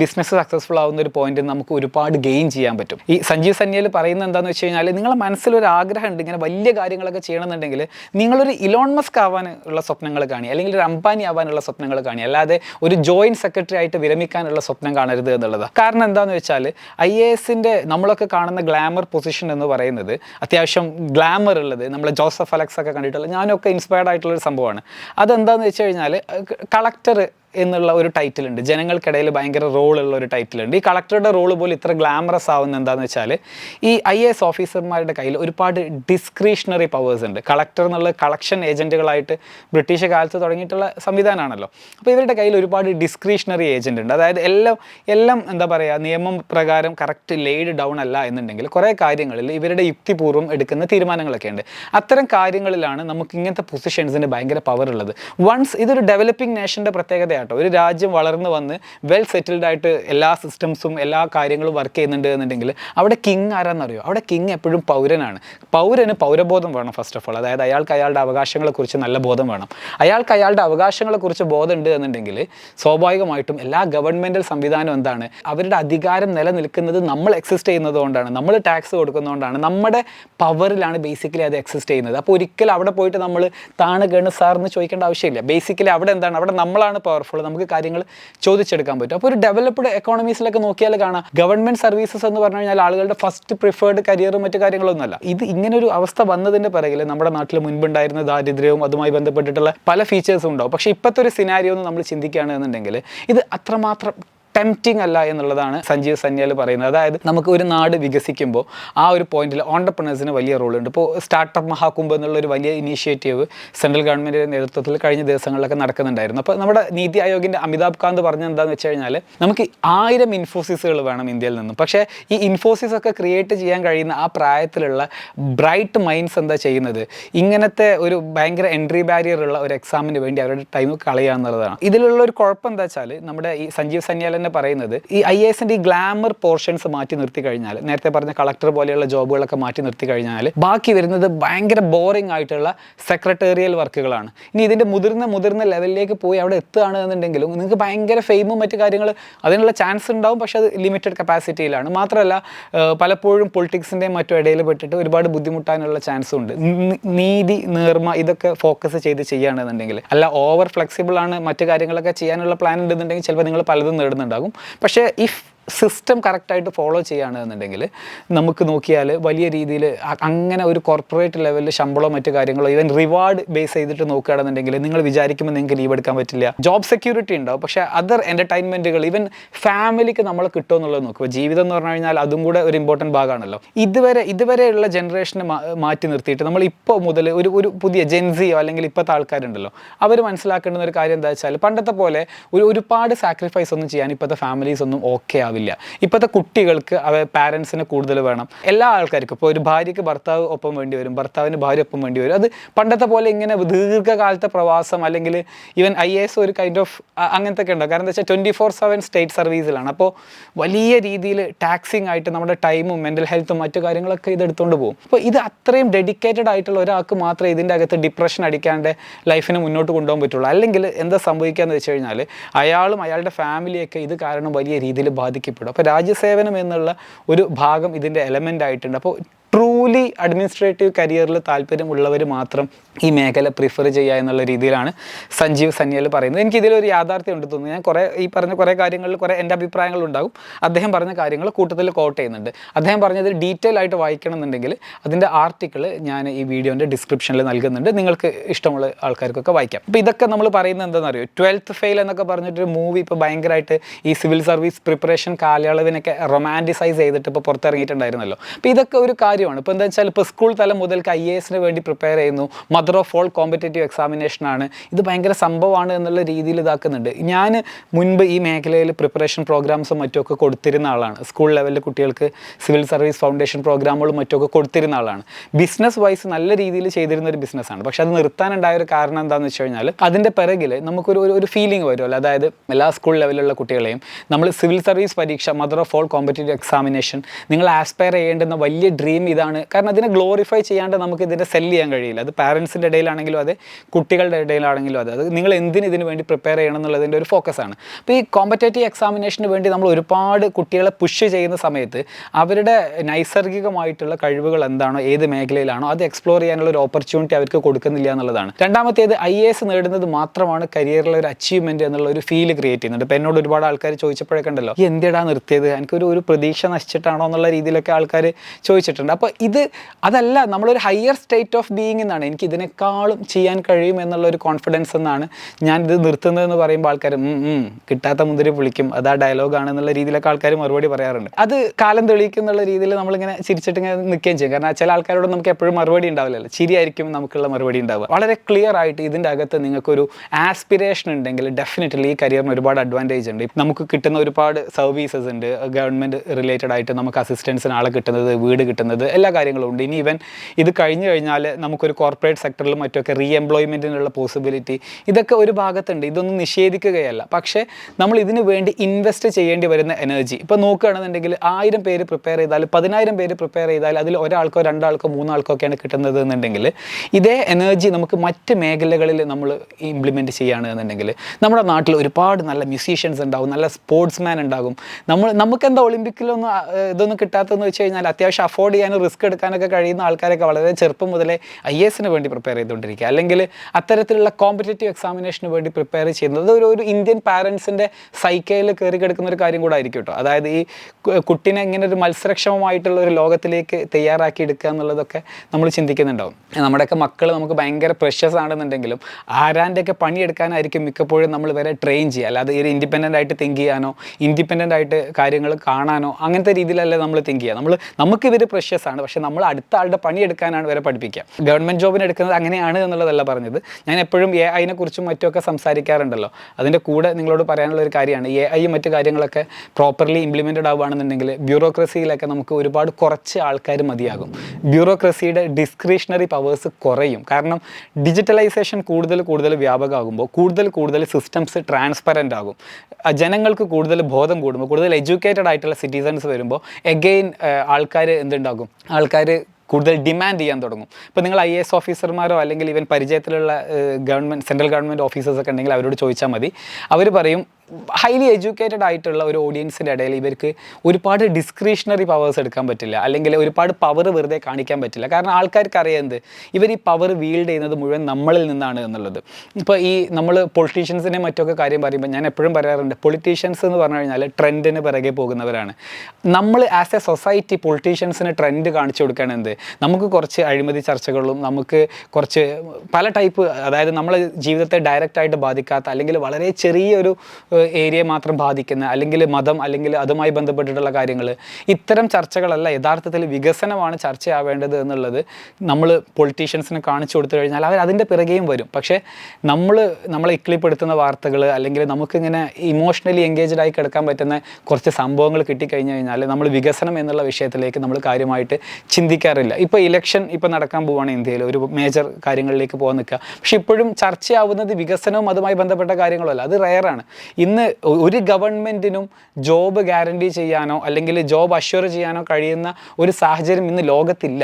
ബിസിനസ് സക്സസ്ഫുൾ ആവുന്ന ഒരു പോയിന്റ് നമുക്ക് ഒരുപാട് ഗെയിൻ ചെയ്യാൻ പറ്റും. ഈ സഞ്ജീവ് സന്യാൽ പറയുന്നത് എന്താണെന്ന് വെച്ച് കഴിഞ്ഞാൽ നിങ്ങളുടെ മനസ്സിലൊരു ആഗ്രഹം ഉണ്ട് ഇങ്ങനെ വലിയ കാര്യങ്ങളൊക്കെ ചെയ്യണമെന്നുണ്ടെങ്കിൽ നിങ്ങളൊരു ഇലോൺ മസ്ക് ആവാൻ ഉള്ള സ്വപ്നങ്ങൾ കാണി അല്ലെങ്കിൽ ഒരു അംബാനി ആവാനുള്ള സ്വപ്നങ്ങൾ കാണി അല്ലാതെ ഒരു ജോയിന്റ് സെക്രട്ടറി ആയിട്ട് വിരമിക്കാനുള്ള സ്വപ്നം കാണരുത് എന്നുള്ളതാണ് കാരണം എന്താണെന്ന് വെച്ചാൽ ഐ എ എസിന്റെ നമ്മളൊക്കെ കാണുന്ന ഗ്ലാമർ പൊസിഷൻ എന്ന് പറയുന്നത് അത്യാവശ്യം ഗ്ലാമർ ഉള്ളത് നമ്മളെ ജോസഫ് അലക്സ് ഒക്കെ കണ്ടിട്ടുള്ള ഞാനൊക്കെ ഇൻസ്പയർഡ് ആയിട്ടുള്ള ഒരു സംഭവമാണ്. അതെന്താണെന്ന് വെച്ച് കഴിഞ്ഞാൽ കളക്ടർ എന്നുള്ള ഒരു ടൈറ്റിൽ ഉണ്ട്. ജനങ്ങൾക്കിടയിൽ ഭയങ്കര ഉള്ള ഒരു ടൈറ്റിൽ ഉണ്ട്. ഈ കളക്ടറുടെ റോൾ പോലും ഇത്ര ഗ്ലാമറസ് ആവുന്ന എന്താണെന്ന് വെച്ചാൽ ഈ ഐ എസ് ഓഫീസർമാരുടെ കയ്യിൽ ഒരുപാട് ഡിസ്ക്രിഷണറി പവേഴ്സ് ഉണ്ട്. കളക്ടർ എന്നുള്ള കളക്ഷൻ ഏജന്റുകളായിട്ട് ബ്രിട്ടീഷ് കാലത്ത് തുടങ്ങിയിട്ടുള്ള സംവിധാനമാണല്ലോ. അപ്പോൾ ഇവരുടെ കയ്യിൽ ഒരുപാട് ഡിസ്ക്രിഷണറി ഏജന്റ് ഉണ്ട്. അതായത് എല്ലാം എല്ലാം എന്താ പറയുക നിയമം പ്രകാരം കറക്റ്റ് ലെയ്ഡ് ഡൗൺ അല്ല എന്നുണ്ടെങ്കിൽ കുറേ കാര്യങ്ങളിൽ ഇവരുടെ യുക്തിപൂർവം എടുക്കുന്ന തീരുമാനങ്ങളൊക്കെ ഉണ്ട്. അത്തരം കാര്യങ്ങളിലാണ് നമുക്ക് ഇങ്ങനത്തെ പൊസിഷൻസിന് ഭയങ്കര പവർ ഉള്ളത്. വൺസ് ഇതൊരു ഡെവലപ്പിംഗ് നേഷന്റെ പ്രത്യേകതയാണ്. കേട്ടോ. ഒരു രാജ്യം വളർന്നു വന്ന് വെൽ സെറ്റിൽഡ് ആയിട്ട് എല്ലാ സിസ്റ്റംസും എല്ലാ കാര്യങ്ങളും വർക്ക് ചെയ്യുന്നുണ്ട് എന്നുണ്ടെങ്കിൽ അവിടെ കിങ് ആരാന്നറിയോ? അവിടെ കിങ് എപ്പോഴും പൗരനാണ്. പൗരന് പൗരബോധം വേണം ഫസ്റ്റ് ഓഫ് ഓൾ അതായത് അയാൾക്ക് അയാളുടെ അവകാശങ്ങളെക്കുറിച്ച് നല്ല ബോധം വേണം. അയാൾക്ക് അയാളുടെ അവകാശങ്ങളെക്കുറിച്ച് ബോധമുണ്ട് എന്നുണ്ടെങ്കിൽ സ്വാഭാവികമായിട്ടും എല്ലാ ഗവൺമെന്റൽ സംവിധാനം എന്താണ്? അവരുടെ അധികാരം നിലനിൽക്കുന്നത് നമ്മൾ എക്സിസ്റ്റ് ചെയ്യുന്നതുകൊണ്ടാണ് നമ്മൾ ടാക്സ് കൊടുക്കുന്നതുകൊണ്ടാണ് നമ്മുടെ പവറിലാണ് ബേസിക്കലി അത് എക്സിസ്റ്റ് ചെയ്യുന്നത്. അപ്പോൾ ഒരിക്കലും അവിടെ പോയിട്ട് നമ്മൾ താണ് ഗണ് സാർ എന്ന് ചോദിക്കേണ്ട ആവശ്യമില്ല. ബേസിക്കലി അവിടെ എന്താണ്? അവിടെ നമ്മളാണ് പവർഫുൾ നമുക്ക് കാര്യങ്ങൾ ചോദിച്ചെടുക്കാൻ പറ്റും. അപ്പോൾ ഒരു ഡെവലപ്ഡ് എക്കോണമീസിലൊക്കെ നോക്കിയാൽ കാണാം. ഗവൺമെന്റ് സർവീസസ് എന്ന് പറഞ്ഞു കഴിഞ്ഞാൽ ആളുകളുടെ ഫസ്റ്റ് പ്രിഫേർഡ് കരിയറും മറ്റു കാര്യങ്ങളൊന്നുമല്ല. ഇത് ഇങ്ങനൊരു അവസ്ഥ വന്നതിന്റെ പിറകിൽ നമ്മുടെ നാട്ടിൽ മുൻപുണ്ടായിരുന്ന ദാരിദ്ര്യവും അതുമായി ബന്ധപ്പെട്ടിട്ടുള്ള പല ഫീച്ചേഴ്സും ഉണ്ടാവും. പക്ഷേ ഇപ്പോഴത്തെ ഒരു സിനാരിയോ ഒന്ന് നമ്മൾ ചിന്തിക്കുകയാണെന്നുണ്ടെങ്കിൽ ഇത് അത്രമാത്രം ടെംപ്റ്റിംഗ് അല്ല എന്നുള്ളതാണ് സഞ്ജീവ് സന്യാൽ പറയുന്നത്. അതായത് നമുക്ക് ഒരു നാട് വികസിക്കുമ്പോൾ ആ ഒരു പോയിന്റിൽ ഓണ്ടർപ്രണേഴ്സിന് വലിയ റോളുണ്ട്. ഇപ്പോൾ സ്റ്റാർട്ടപ്പ് മഹാകുംഭ് എന്നുള്ള ഒരു വലിയ ഇനീഷ്യേറ്റീവ് സെൻട്രൽ ഗവൺമെന്റിന്റെ നേതൃത്വത്തിൽ കഴിഞ്ഞ ദിവസങ്ങളിലൊക്കെ നടക്കുന്നുണ്ടായിരുന്നു. അപ്പോൾ നമ്മുടെ നീതി ആയോഗിന്റെ അമിതാഭ് കാന്ത് പറഞ്ഞ എന്താണെന്ന് വെച്ച് കഴിഞ്ഞാൽ നമുക്ക് ആയിരം ഇൻഫോസിസുകൾ വേണം ഇന്ത്യയിൽ നിന്നും. പക്ഷേ ഈ ഇൻഫോസിസ് ഒക്കെ ക്രിയേറ്റ് ചെയ്യാൻ കഴിയുന്ന ആ പ്രായത്തിലുള്ള ബ്രൈറ്റ് മൈൻഡ്സ് എന്താ ചെയ്യുന്നത്? ഇങ്ങനത്തെ ഒരു ഭയങ്കര എൻട്രി ബാരിയർ ഉള്ള ഒരു എക്സാമിന് വേണ്ടി അവരുടെ ടൈം കളയുക എന്നുള്ളതാണ്. ഇതിലുള്ള ഒരു കുഴപ്പം എന്താ വെച്ചാൽ നമ്മുടെ ഈ സഞ്ജീവ് സന്യാൽ തന്നെ പറയുന്നത് ഈ ഐ എ എസിന്റെ ഈ ഗ്ലാമർ പോർഷൻസ് മാറ്റി നിർത്തി കഴിഞ്ഞാൽ നേരത്തെ പറഞ്ഞ കളക്ടർ പോലെയുള്ള ജോബുകളൊക്കെ മാറ്റി നിർത്തി കഴിഞ്ഞാൽ ബാക്കി വരുന്നത് ഭയങ്കര ബോറിംഗ് ആയിട്ടുള്ള സെക്രട്ടേറിയൽ വർക്കുകളാണ് ഇനി ഇതിന്റെ മുതിർന്ന മുതിർന്ന ലെവലിലേക്ക് പോയി അവിടെ എത്തുകയാണ് എന്നുണ്ടെങ്കിലും നിങ്ങൾക്ക് ഭയങ്കര ഫെയിമും മറ്റു കാര്യങ്ങൾ അതിനുള്ള ചാൻസ് ഉണ്ടാവും പക്ഷേ അത് ലിമിറ്റഡ് കപ്പാസിറ്റിയിലാണ് മാത്രമല്ല പലപ്പോഴും പൊളിറ്റിക്സിന്റെയും മറ്റും ഇടയിൽ പെട്ടിട്ട് ഒരുപാട് ബുദ്ധിമുട്ടാനുള്ള ചാൻസും ഉണ്ട്. നീതി നേർമ ഇതൊക്കെ ഫോക്കസ് ചെയ്ത് ചെയ്യുകയാണെന്നുണ്ടെങ്കിൽ അല്ല ഓവർ ഫ്ലെക്സിബിൾ ആണ് മറ്റു കാര്യങ്ങളൊക്കെ ചെയ്യാനുള്ള പ്ലാൻ ഉണ്ടെന്നുണ്ടെങ്കിൽ ചിലപ്പോൾ നിങ്ങൾ പലതും നേടുന്നുണ്ടാകും പക്ഷേ ഇഫ് സിസ്റ്റം കറക്റ്റായിട്ട് ഫോളോ ചെയ്യുകയാണെന്നുണ്ടെങ്കിൽ നമുക്ക് നോക്കിയാൽ വലിയ രീതിയിൽ അങ്ങനെ ഒരു കോർപ്പറേറ്റ് ലെവലിൽ ശമ്പളമോ മറ്റു കാര്യങ്ങളോ ഈവൻ റിവാർഡ് ബേസ് ചെയ്തിട്ട് നോക്കുകയാണെന്നുണ്ടെങ്കിൽ നിങ്ങൾ വിചാരിക്കുമ്പോൾ നിങ്ങൾക്ക് ലീവ് എടുക്കാൻ പറ്റില്ല. ജോബ് സെക്യൂരിറ്റി ഉണ്ടാവും. പക്ഷേ അതർ എന്റർടൈൻമെന്റുകൾ ഈവൻ ഫാമിലിക്ക് നമ്മൾ കിട്ടുമോ എന്നുള്ളത് നോക്കുക ജീവിതം എന്ന് പറഞ്ഞു കഴിഞ്ഞാൽ അതും കൂടെ ഒരു ഇമ്പോർട്ടന്റ് ഭാഗമാണല്ലോ. ഇതുവരെ ഇതുവരെയുള്ള ജനറേഷനെ മാറ്റി നിർത്തിയിട്ട് നമ്മൾ ഇപ്പോൾ മുതൽ ഒരു ഒരു പുതിയ ജെൻസിയോ അല്ലെങ്കിൽ ഇപ്പോഴത്തെ ആൾക്കാരുണ്ടല്ലോ അവർ മനസ്സിലാക്കേണ്ടുന്ന ഒരു കാര്യം എന്താ വെച്ചാൽ പണ്ടത്തെ പോലെ ഒരു ഒരുപാട് സാക്രിഫൈസ് ഒന്നും ചെയ്യാൻ ഇപ്പോഴത്തെ ഫാമിലീസ് ഒന്നും ഓക്കെ ആവില്ല. ഇപ്പോഴത്തെ കുട്ടികൾക്ക് അവ പാരൻസിന് കൂടുതൽ വേണം. എല്ലാ ആൾക്കാർക്കും. ഇപ്പോൾ ഒരു ഭാര്യയ്ക്ക് ഭർത്താവ് ഒപ്പം വേണ്ടി വരും. ഭർത്താവിന് ഭാര്യ ഒപ്പം വേണ്ടി വരും. അത് പണ്ടത്തെ പോലെ ഇങ്ങനെ ദീർഘകാലത്തെ പ്രവാസം അല്ലെങ്കിൽ ഈവൻ ഐ എസ് ഒരു കൈൻഡ് ഓഫ് അങ്ങനത്തെ ഒക്കെ ഉണ്ടോ കാരണം എന്താ വെച്ചാൽ ട്വന്റി ഫോർ സെവൻ സ്റ്റേറ്റ് സർവീസിലാണ് അപ്പോൾ വലിയ രീതിയിൽ ടാക്സിങ് ആയിട്ട് നമ്മുടെ ടൈമും മെന്റൽ ഹെൽത്തും മറ്റു കാര്യങ്ങളൊക്കെ ഇത് എടുത്തുകൊണ്ട് പോകും. അപ്പോൾ ഇത് അത്രയും ഡെഡിക്കേറ്റഡ് ആയിട്ടുള്ള ഒരാൾക്ക് മാത്രമേ ഇതിന്റെ അകത്ത് ഡിപ്രഷൻ അടിക്കാണ്ട് ലൈഫിനെ മുന്നോട്ട് കൊണ്ടുപോകാൻ പറ്റുള്ളൂ. അല്ലെങ്കിൽ എന്താ സംഭവിക്കുക എന്ന് വെച്ച് കഴിഞ്ഞാൽ അയാളും അയാളുടെ ഫാമിലിയൊക്കെ ഇത് കാരണം വലിയ രീതിയിൽ ബാധിക്കപ്പെടും. അപ്പോൾ രാജ്യസേവനം എന്നുള്ള ഒരു ഭാഗം ഇതിന്റെ എലമെന്റ് ആയിട്ടുണ്ട്. അപ്പോൾ ട്രൂലി പ്യൂർലി അഡ്മിനിസ്ട്രേറ്റീവ് കരിയറിൽ താല്പര്യമുള്ളവർ മാത്രം ഈ മേഖല പ്രിഫർ ചെയ്യുക എന്നുള്ള രീതിയിലാണ് സഞ്ജീവ് സന്യാൽ പറയുന്നത്. എനിക്ക് ഇതിലൊരു യാഥാർത്ഥ്യം ഉണ്ട് തോന്നുന്നു. ഞാൻ കുറേ ഈ പറഞ്ഞ കുറേ കാര്യങ്ങളിൽ കുറേ എന്റെ അഭിപ്രായങ്ങൾ ഉണ്ടാകും അദ്ദേഹം പറഞ്ഞ കാര്യങ്ങൾ കൂട്ടത്തിൽ കോട്ട് ചെയ്യുന്നുണ്ട്. അദ്ദേഹം പറഞ്ഞത് ഡീറ്റെയിൽ ആയിട്ട് വായിക്കണം എന്നുണ്ടെങ്കിൽ അതിന്റെ ആർട്ടിക്കിൾ ഞാൻ ഈ വീഡിയോന്റെ ഡിസ്ക്രിപ്ഷനിൽ നൽകുന്നുണ്ട്. നിങ്ങൾക്ക് ഇഷ്ടമുള്ള ആൾക്കാർക്കൊക്കെ വായിക്കാം. അപ്പോൾ ഇതൊക്കെ നമ്മൾ പറയുന്നത് എന്താണെന്ന് അറിയോ? ട്വൽത്ത് ഫെയിൽ എന്നൊക്കെ പറഞ്ഞിട്ടൊരു മൂവി ഇപ്പോൾ ഭയങ്കരമായിട്ട് ഈ സിവിൽ സർവീസ് പ്രിപ്പറേഷൻ കാലയളവിനൊക്കെ റൊമാന്റിസൈസ് ചെയ്തിട്ട് ഇപ്പോൾ പുറത്തിറങ്ങിയിട്ടുണ്ടായിരുന്നല്ലോ. അപ്പോൾ ഇതൊക്കെ ഒരു കാര്യമാണ്. ഇപ്പോൾ എന്താ വെച്ചാൽ ഇപ്പോൾ സ്കൂൾ തലം മുതൽക്ക് ഐ എ എസിന് വേണ്ടി പ്രിപ്പയർ ചെയ്യുന്നു. മദർ ഓഫ് ഓൾ കോമ്പറ്റേറ്റീവ് എക്സാമിനേഷനാണ് ഇത് ഭയങ്കര സംഭവമാണ് എന്നുള്ള രീതിയിൽ ഇതാക്കുന്നുണ്ട്. ഞാൻ മുൻപ് ഈ മേഖലയിൽ പ്രിപ്പറേഷൻ പ്രോഗ്രാംസും മറ്റുമൊക്കെ കൊടുത്തിരുന്ന ആളാണ്. സ്കൂൾ ലെവലിൽ കുട്ടികൾക്ക് സിവിൽ സർവീസ് ഫൗണ്ടേഷൻ പ്രോഗ്രാമുകളും മറ്റുമൊക്കെ കൊടുത്തിരുന്ന ആളാണ്. ബിസിനസ് വൈസ് നല്ല രീതിയിൽ ചെയ്തിരുന്ന ഒരു ബിസിനസ്സാണ് പക്ഷെ അത് നിർത്താനുണ്ടായ ഒരു കാരണം എന്താണെന്ന് വെച്ച് കഴിഞ്ഞാൽ അതിന്റെ പിറകിൽ നമുക്കൊരു ഒരു ഫീലിംഗ് വരുമല്ലോ. അതായത് എല്ലാ സ്കൂൾ ലെവലിലുള്ള കുട്ടികളെയും നമ്മൾ സിവിൽ സർവീസ് പരീക്ഷ mother of all competitive examination നിങ്ങൾ ആസ്പയർ ചെയ്യേണ്ടുന്ന വലിയ ഡ്രീം ഇതാണ് കാരണം അതിനെ ഗ്ലോറിഫൈ ചെയ്യാണ്ട് നമുക്ക് ഇതിനെ സെൽ ചെയ്യാൻ കഴിയില്ല. അത് പാരൻസിന്റെ ഇടയിലാണെങ്കിലും അതെ കുട്ടികളുടെ ഇടയിലാണെങ്കിലും അതെ. അത് നിങ്ങൾ എന്തിന് ഇതിന് വേണ്ടി പ്രിപ്പയർ ചെയ്യണം എന്നുള്ളതിന്റെ ഒരു ആണ്. അപ്പോൾ ഈ കോമ്പറ്റേറ്റീവ് എക്സാമിനേഷന് വേണ്ടി നമ്മൾ ഒരുപാട് കുട്ടികളെ പുഷ് ചെയ്യുന്ന സമയത്ത് അവരുടെ നൈസർഗികമായിട്ടുള്ള കഴിവുകൾ എന്താണോ ഏത് മേഖലയിലാണോ അത് എക്സ്പ്ലോർ ചെയ്യാനുള്ള ഒരു ഓപ്പർച്യൂണിറ്റി അവർക്ക് കൊടുക്കുന്നില്ല എന്നുള്ളതാണ്. രണ്ടാമത്തേത് ഐ എ എസ് നേടുന്നത് മാത്രമാണ് കരിയറിലെ ഒരു അച്ചീവ്മെന്റ് എന്നുള്ള ഒരു ഫീൽ ക്രിയേറ്റ് ചെയ്യുന്നുണ്ട് ഇപ്പം എന്നോട് ഒരുപാട് ആൾക്കാർ ചോദിച്ചപ്പോഴൊക്കെ ഉണ്ടല്ലോ "ഈ എന്തിടാ നിർത്തിയത്? എനിക്കൊരു ഒരു പ്രതീക്ഷ നശിച്ചിട്ടാണോ? എന്നുള്ള രീതിയിലൊക്കെ ആൾക്കാർ ചോദിച്ചിട്ടുണ്ട്. അപ്പോൾ ഇത് അതല്ല നമ്മളൊരു ഹയർ സ്റ്റേറ്റ് ഓഫ് ബീയിങ് എന്നാണ്. എനിക്ക് ഇതിനേക്കാളും ചെയ്യാൻ കഴിയും എന്നുള്ള ഒരു കോൺഫിഡൻസ് എന്നാണ് ഞാൻ ഇത് നിർത്തുന്നതെന്ന് പറയുമ്പോൾ ആൾക്കാർ കിട്ടാത്ത മുന്തിരി പുളിക്കും. അത് ആ ഡയലോഗാണ് എന്നുള്ള രീതിയിലൊക്കെ ആൾക്കാർ മറുപടി പറയാറുണ്ട്. അത് കാലം തെളിയിക്കും എന്നുള്ള രീതിയിൽ നമ്മളിങ്ങനെ ചിരിച്ചിട്ട് ഇങ്ങനെ നിൽക്കുകയും ചെയ്യും. കാരണം ചില ആൾക്കാരോട് നമുക്ക് എപ്പോഴും മറുപടി ഉണ്ടാവില്ലല്ലോ. ശരിയായിരിക്കും നമുക്കുള്ള മറുപടി ഉണ്ടാവുക. വളരെ ക്ലിയർ ആയിട്ട് ഇതിന്റെ അകത്ത് നിങ്ങൾക്കൊരു ആസ്പിറേഷൻ ഉണ്ടെങ്കിൽ ഡെഫിനറ്റ്ലി ഈ കരിയറിന് ഒരുപാട് അഡ്വാന്റേജ് ഉണ്ട്. നമുക്ക് കിട്ടുന്ന ഒരുപാട് സർവീസസ് ഉണ്ട്. ഗവൺമെന്റ് റിലേറ്റഡ് ആയിട്ട് നമുക്ക് അസിസ്റ്റൻസിന് ആളെ കിട്ടുന്നത് വീട് കിട്ടുന്നത് എല്ലാ കാര്യങ്ങളും ഉണ്ട് ഇനി ഇവൻ ഇത് കഴിഞ്ഞു കഴിഞ്ഞാൽ നമുക്കൊരു കോർപ്പറേറ്റ് സെക്ടറിലും മറ്റൊക്കെ റീ എംപ്ലോയ്മെന്റിനുള്ള പോസിബിലിറ്റി ഇതൊക്കെ ഒരു ഭാഗത്തുണ്ട്. ഇതൊന്നും നിഷേധിക്കുകയല്ല. പക്ഷേ നമ്മൾ ഇതിനു വേണ്ടി ഇൻവെസ്റ്റ് ചെയ്യേണ്ടി വരുന്ന എനർജി ഇപ്പോൾ നോക്കുകയാണെന്നുണ്ടെങ്കിൽ ആയിരം പേര് പ്രിപ്പയർ ചെയ്താൽ പതിനായിരം പേര് പ്രിപ്പയർ ചെയ്താൽ അതിൽ ഒരാൾക്കോ രണ്ടാൾക്കോ മൂന്നാൾക്കോ ഒക്കെയാണ് കിട്ടുന്നത് എന്നുണ്ടെങ്കിൽ ഇതേ എനർജി നമുക്ക് മറ്റ് മേഖലകളിൽ നമ്മൾ ഇംപ്ലിമെന്റ് ചെയ്യുകയാണ് എന്നുണ്ടെങ്കിൽ നമ്മുടെ നാട്ടിൽ ഒരുപാട് നല്ല മ്യൂസീഷ്യൻസ് ഉണ്ടാവും നല്ല സ്പോർട്സ്മാൻ ഉണ്ടാകും. നമ്മൾ നമുക്ക് എന്താ ഒളിമ്പിക്കിലൊന്നും ഇതൊന്നും കിട്ടാത്തതെന്ന് വെച്ച് കഴിഞ്ഞാൽ അത്യാവശ്യം അഫോർഡ് ചെയ്യാനും റിസ്ക് എടുക്കാനൊക്കെ കഴിയുന്ന ആൾക്കാരൊക്കെ വളരെ ചെറുപ്പം മുതലേ ഐ എസിന് വേണ്ടി പ്രിപ്പയർ ചെയ്തുകൊണ്ടിരിക്കുക. അല്ലെങ്കിൽ അത്തരത്തിലുള്ള കോമ്പറ്റേറ്റീവ് എക്സാമിനേഷന് വേണ്ടി പ്രിപ്പയർ ചെയ്യുന്നത്. ഒരു ഒരു ഇന്ത്യൻ പാരൻസിന്റെ സൈക്കയിൽ കയറി കിടക്കുന്ന ഒരു കാര്യം കൂടെ ആയിരിക്കും കേട്ടോ. അതായത് ഈ കുട്ടീനെ ഇങ്ങനെ ഒരു മത്സരക്ഷമമായിട്ടുള്ള ഒരു ലോകത്തിലേക്ക് തയ്യാറാക്കി എടുക്കുക എന്നുള്ളതൊക്കെ നമ്മൾ ചിന്തിക്കുന്നുണ്ടാവും. നമ്മുടെയൊക്കെ മക്കൾ നമുക്ക് ഭയങ്കര പ്രഷ്യസ് ആണെന്നുണ്ടെങ്കിലും ആരാന്റെയൊക്കെ പണിയെടുക്കാനായിരിക്കും മിക്കപ്പോഴും നമ്മൾ വരെ ട്രെയിൻ ചെയ്യുക. അല്ലാതെ ഒരു ഇൻഡിപെൻഡന്റ് ആയിട്ട് തിങ്ക് ചെയ്യാനോ ഇൻഡിപെൻഡന്റ് ആയിട്ട് കാര്യങ്ങൾ കാണാനോ അങ്ങനത്തെ രീതിയിലല്ല നമ്മൾ തിങ്ക് ചെയ്യുക. നമ്മൾ നമുക്ക് ഇവർ പ്രഷ്യസ് ആണ്. പക്ഷേ നമ്മൾ അടുത്ത ആളുടെ പണിയെടുക്കാനാണ് വരെ പഠിപ്പിക്കുക. ഗവൺമെന്റ് ജോബിന് എടുക്കുന്നത് അങ്ങനെയാണ് എന്നുള്ളതല്ല പറഞ്ഞത്. ഞാൻ എപ്പോഴും എ ഐനെ കുറിച്ചും മറ്റുമൊക്കെ സംസാരിക്കാറുണ്ടല്ലോ. അതിന്റെ കൂടെ നിങ്ങളോട് പറയാനുള്ള ഒരു കാര്യമാണ്. എ ഐ മറ്റു കാര്യങ്ങളൊക്കെ പ്രോപ്പർലി ഇംപ്ലിമെന്റഡ് ആവുകയാണെന്നുണ്ടെങ്കിൽ ബ്യൂറോക്രസിയിലൊക്കെ നമുക്ക് ഒരുപാട് കുറച്ച് ആൾക്കാർ മതിയാകും. ബ്യൂറോക്രസിയുടെ ഡിസ്ക്രിഷണറി പവേഴ്സ് കുറയും. കാരണം ഡിജിറ്റലൈസേഷൻ കൂടുതൽ കൂടുതൽ വ്യാപകമാകുമ്പോൾ കൂടുതൽ കൂടുതൽ സിസ്റ്റംസ് ട്രാൻസ്പെറന്റ് ആകും. ജനങ്ങൾക്ക് കൂടുതൽ ബോധം കൂടുമ്പോൾ കൂടുതൽ എഡ്യൂക്കേറ്റഡ് ആയിട്ടുള്ള സിറ്റിസൺസ് വരുമ്പോൾ എഗെയിൻ ആൾക്കാർ എന്തുണ്ടാകും? കൂടുതൽ ഡിമാൻഡ് ചെയ്യാൻ തുടങ്ങും. ഇപ്പോൾ നിങ്ങൾ ഐ എസ് ഓഫീസർമാരോ അല്ലെങ്കിൽ ഇവൻ പരിചയത്തിലുള്ള ഗവൺമെന്റ് സെൻട്രൽ ഗവൺമെന്റ് ഓഫീസേഴ്സൊക്കെ ഉണ്ടെങ്കിൽ അവരോട് ചോദിച്ചാൽ മതി. അവർ പറയും ഹൈലി എഡ്യൂക്കേറ്റഡ് ആയിട്ടുള്ള ഒരു ഓഡിയൻസിന്റെ ഇടയിൽ ഇവർക്ക് ഒരുപാട് ഡിസ്ക്രിഷണറി പവേഴ്സ് എടുക്കാൻ പറ്റില്ല. അല്ലെങ്കിൽ ഒരുപാട് പവർ വെറുതെ കാണിക്കാൻ പറ്റില്ല. കാരണം ആൾക്കാർക്ക് അറിയാം ഇവർ ഈ പവർ വീൽഡ് ചെയ്യുന്നത് മുഴുവൻ നമ്മളിൽ നിന്നാണ് എന്നുള്ളത്. ഇപ്പോൾ ഈ നമ്മൾ പൊളിറ്റീഷ്യൻസിനെ മറ്റൊക്കെ കാര്യം പറയുമ്പോൾ ഞാൻ എപ്പോഴും പറയാറുണ്ട് പൊളിറ്റീഷ്യൻസ് എന്ന് പറഞ്ഞു കഴിഞ്ഞാൽ ട്രെൻഡിന് പിറകെ പോകുന്നവരാണ്. നമ്മൾ ആസ് എ സൊസൈറ്റി പൊളിറ്റീഷ്യൻസിന് ട്രെൻഡ് കാണിച്ചു കൊടുക്കുകയാണ് എന്ത്? നമുക്ക് കുറച്ച് അഴിമതി ചർച്ചകളും നമുക്ക് കുറച്ച് പല ടൈപ്പ് അതായത് നമ്മളെ ജീവിതത്തെ ഡയറക്റ്റായിട്ട് ബാധിക്കാത്ത അല്ലെങ്കിൽ വളരെ ചെറിയൊരു ഏരിയ മാത്രം ബാധിക്കുന്ന അല്ലെങ്കിൽ മതം അല്ലെങ്കിൽ അതുമായി ബന്ധപ്പെട്ടിട്ടുള്ള കാര്യങ്ങൾ. ഇത്തരം ചർച്ചകളല്ല യഥാർത്ഥത്തിൽ വികസനമാണ് ചർച്ചയാവേണ്ടത് എന്നുള്ളത് നമ്മൾ പൊളിറ്റീഷ്യൻസിന് കാണിച്ചു കൊടുത്തു കഴിഞ്ഞാൽ അവർ അതിന്റെ പിറകെയും വരും. പക്ഷേ നമ്മൾ നമ്മളെ ഇക്ലിപ്പെടുത്തുന്ന വാർത്തകൾ അല്ലെങ്കിൽ നമുക്കിങ്ങനെ ഇമോഷണലി എൻഗേജ്ഡ് ആയി കിടക്കാൻ പറ്റുന്ന കുറച്ച് സംഭവങ്ങൾ കിട്ടിക്കഴിഞ്ഞു കഴിഞ്ഞാൽ നമ്മൾ വികസനം എന്നുള്ള വിഷയത്തിലേക്ക് നമ്മൾ കാര്യമായിട്ട് ചിന്തിക്കാറില്ല. ഇപ്പോൾ ഇലക്ഷൻ ഇപ്പോൾ നടക്കാൻ പോവുകയാണ് ഇന്ത്യയിൽ. ഒരു മേജർ കാര്യങ്ങളിലേക്ക് പോകാൻ നിൽക്കുക. പക്ഷേ ഇപ്പോഴും ചർച്ചയാവുന്നത് വികസനവും അതുമായി ബന്ധപ്പെട്ട കാര്യങ്ങളല്ല. അത് റയറാണ് ഇന്ന് ഒരു ഗവൺമെന്റിനും ജോബ് ഗ്യാരണ്ടി ചെയ്യാനോ അല്ലെങ്കിൽ ജോബ് അഷ്വർ ചെയ്യാനോ കഴിയുന്ന ഒരു സാഹചര്യം ഇന്ന് ലോകത്തില്ല.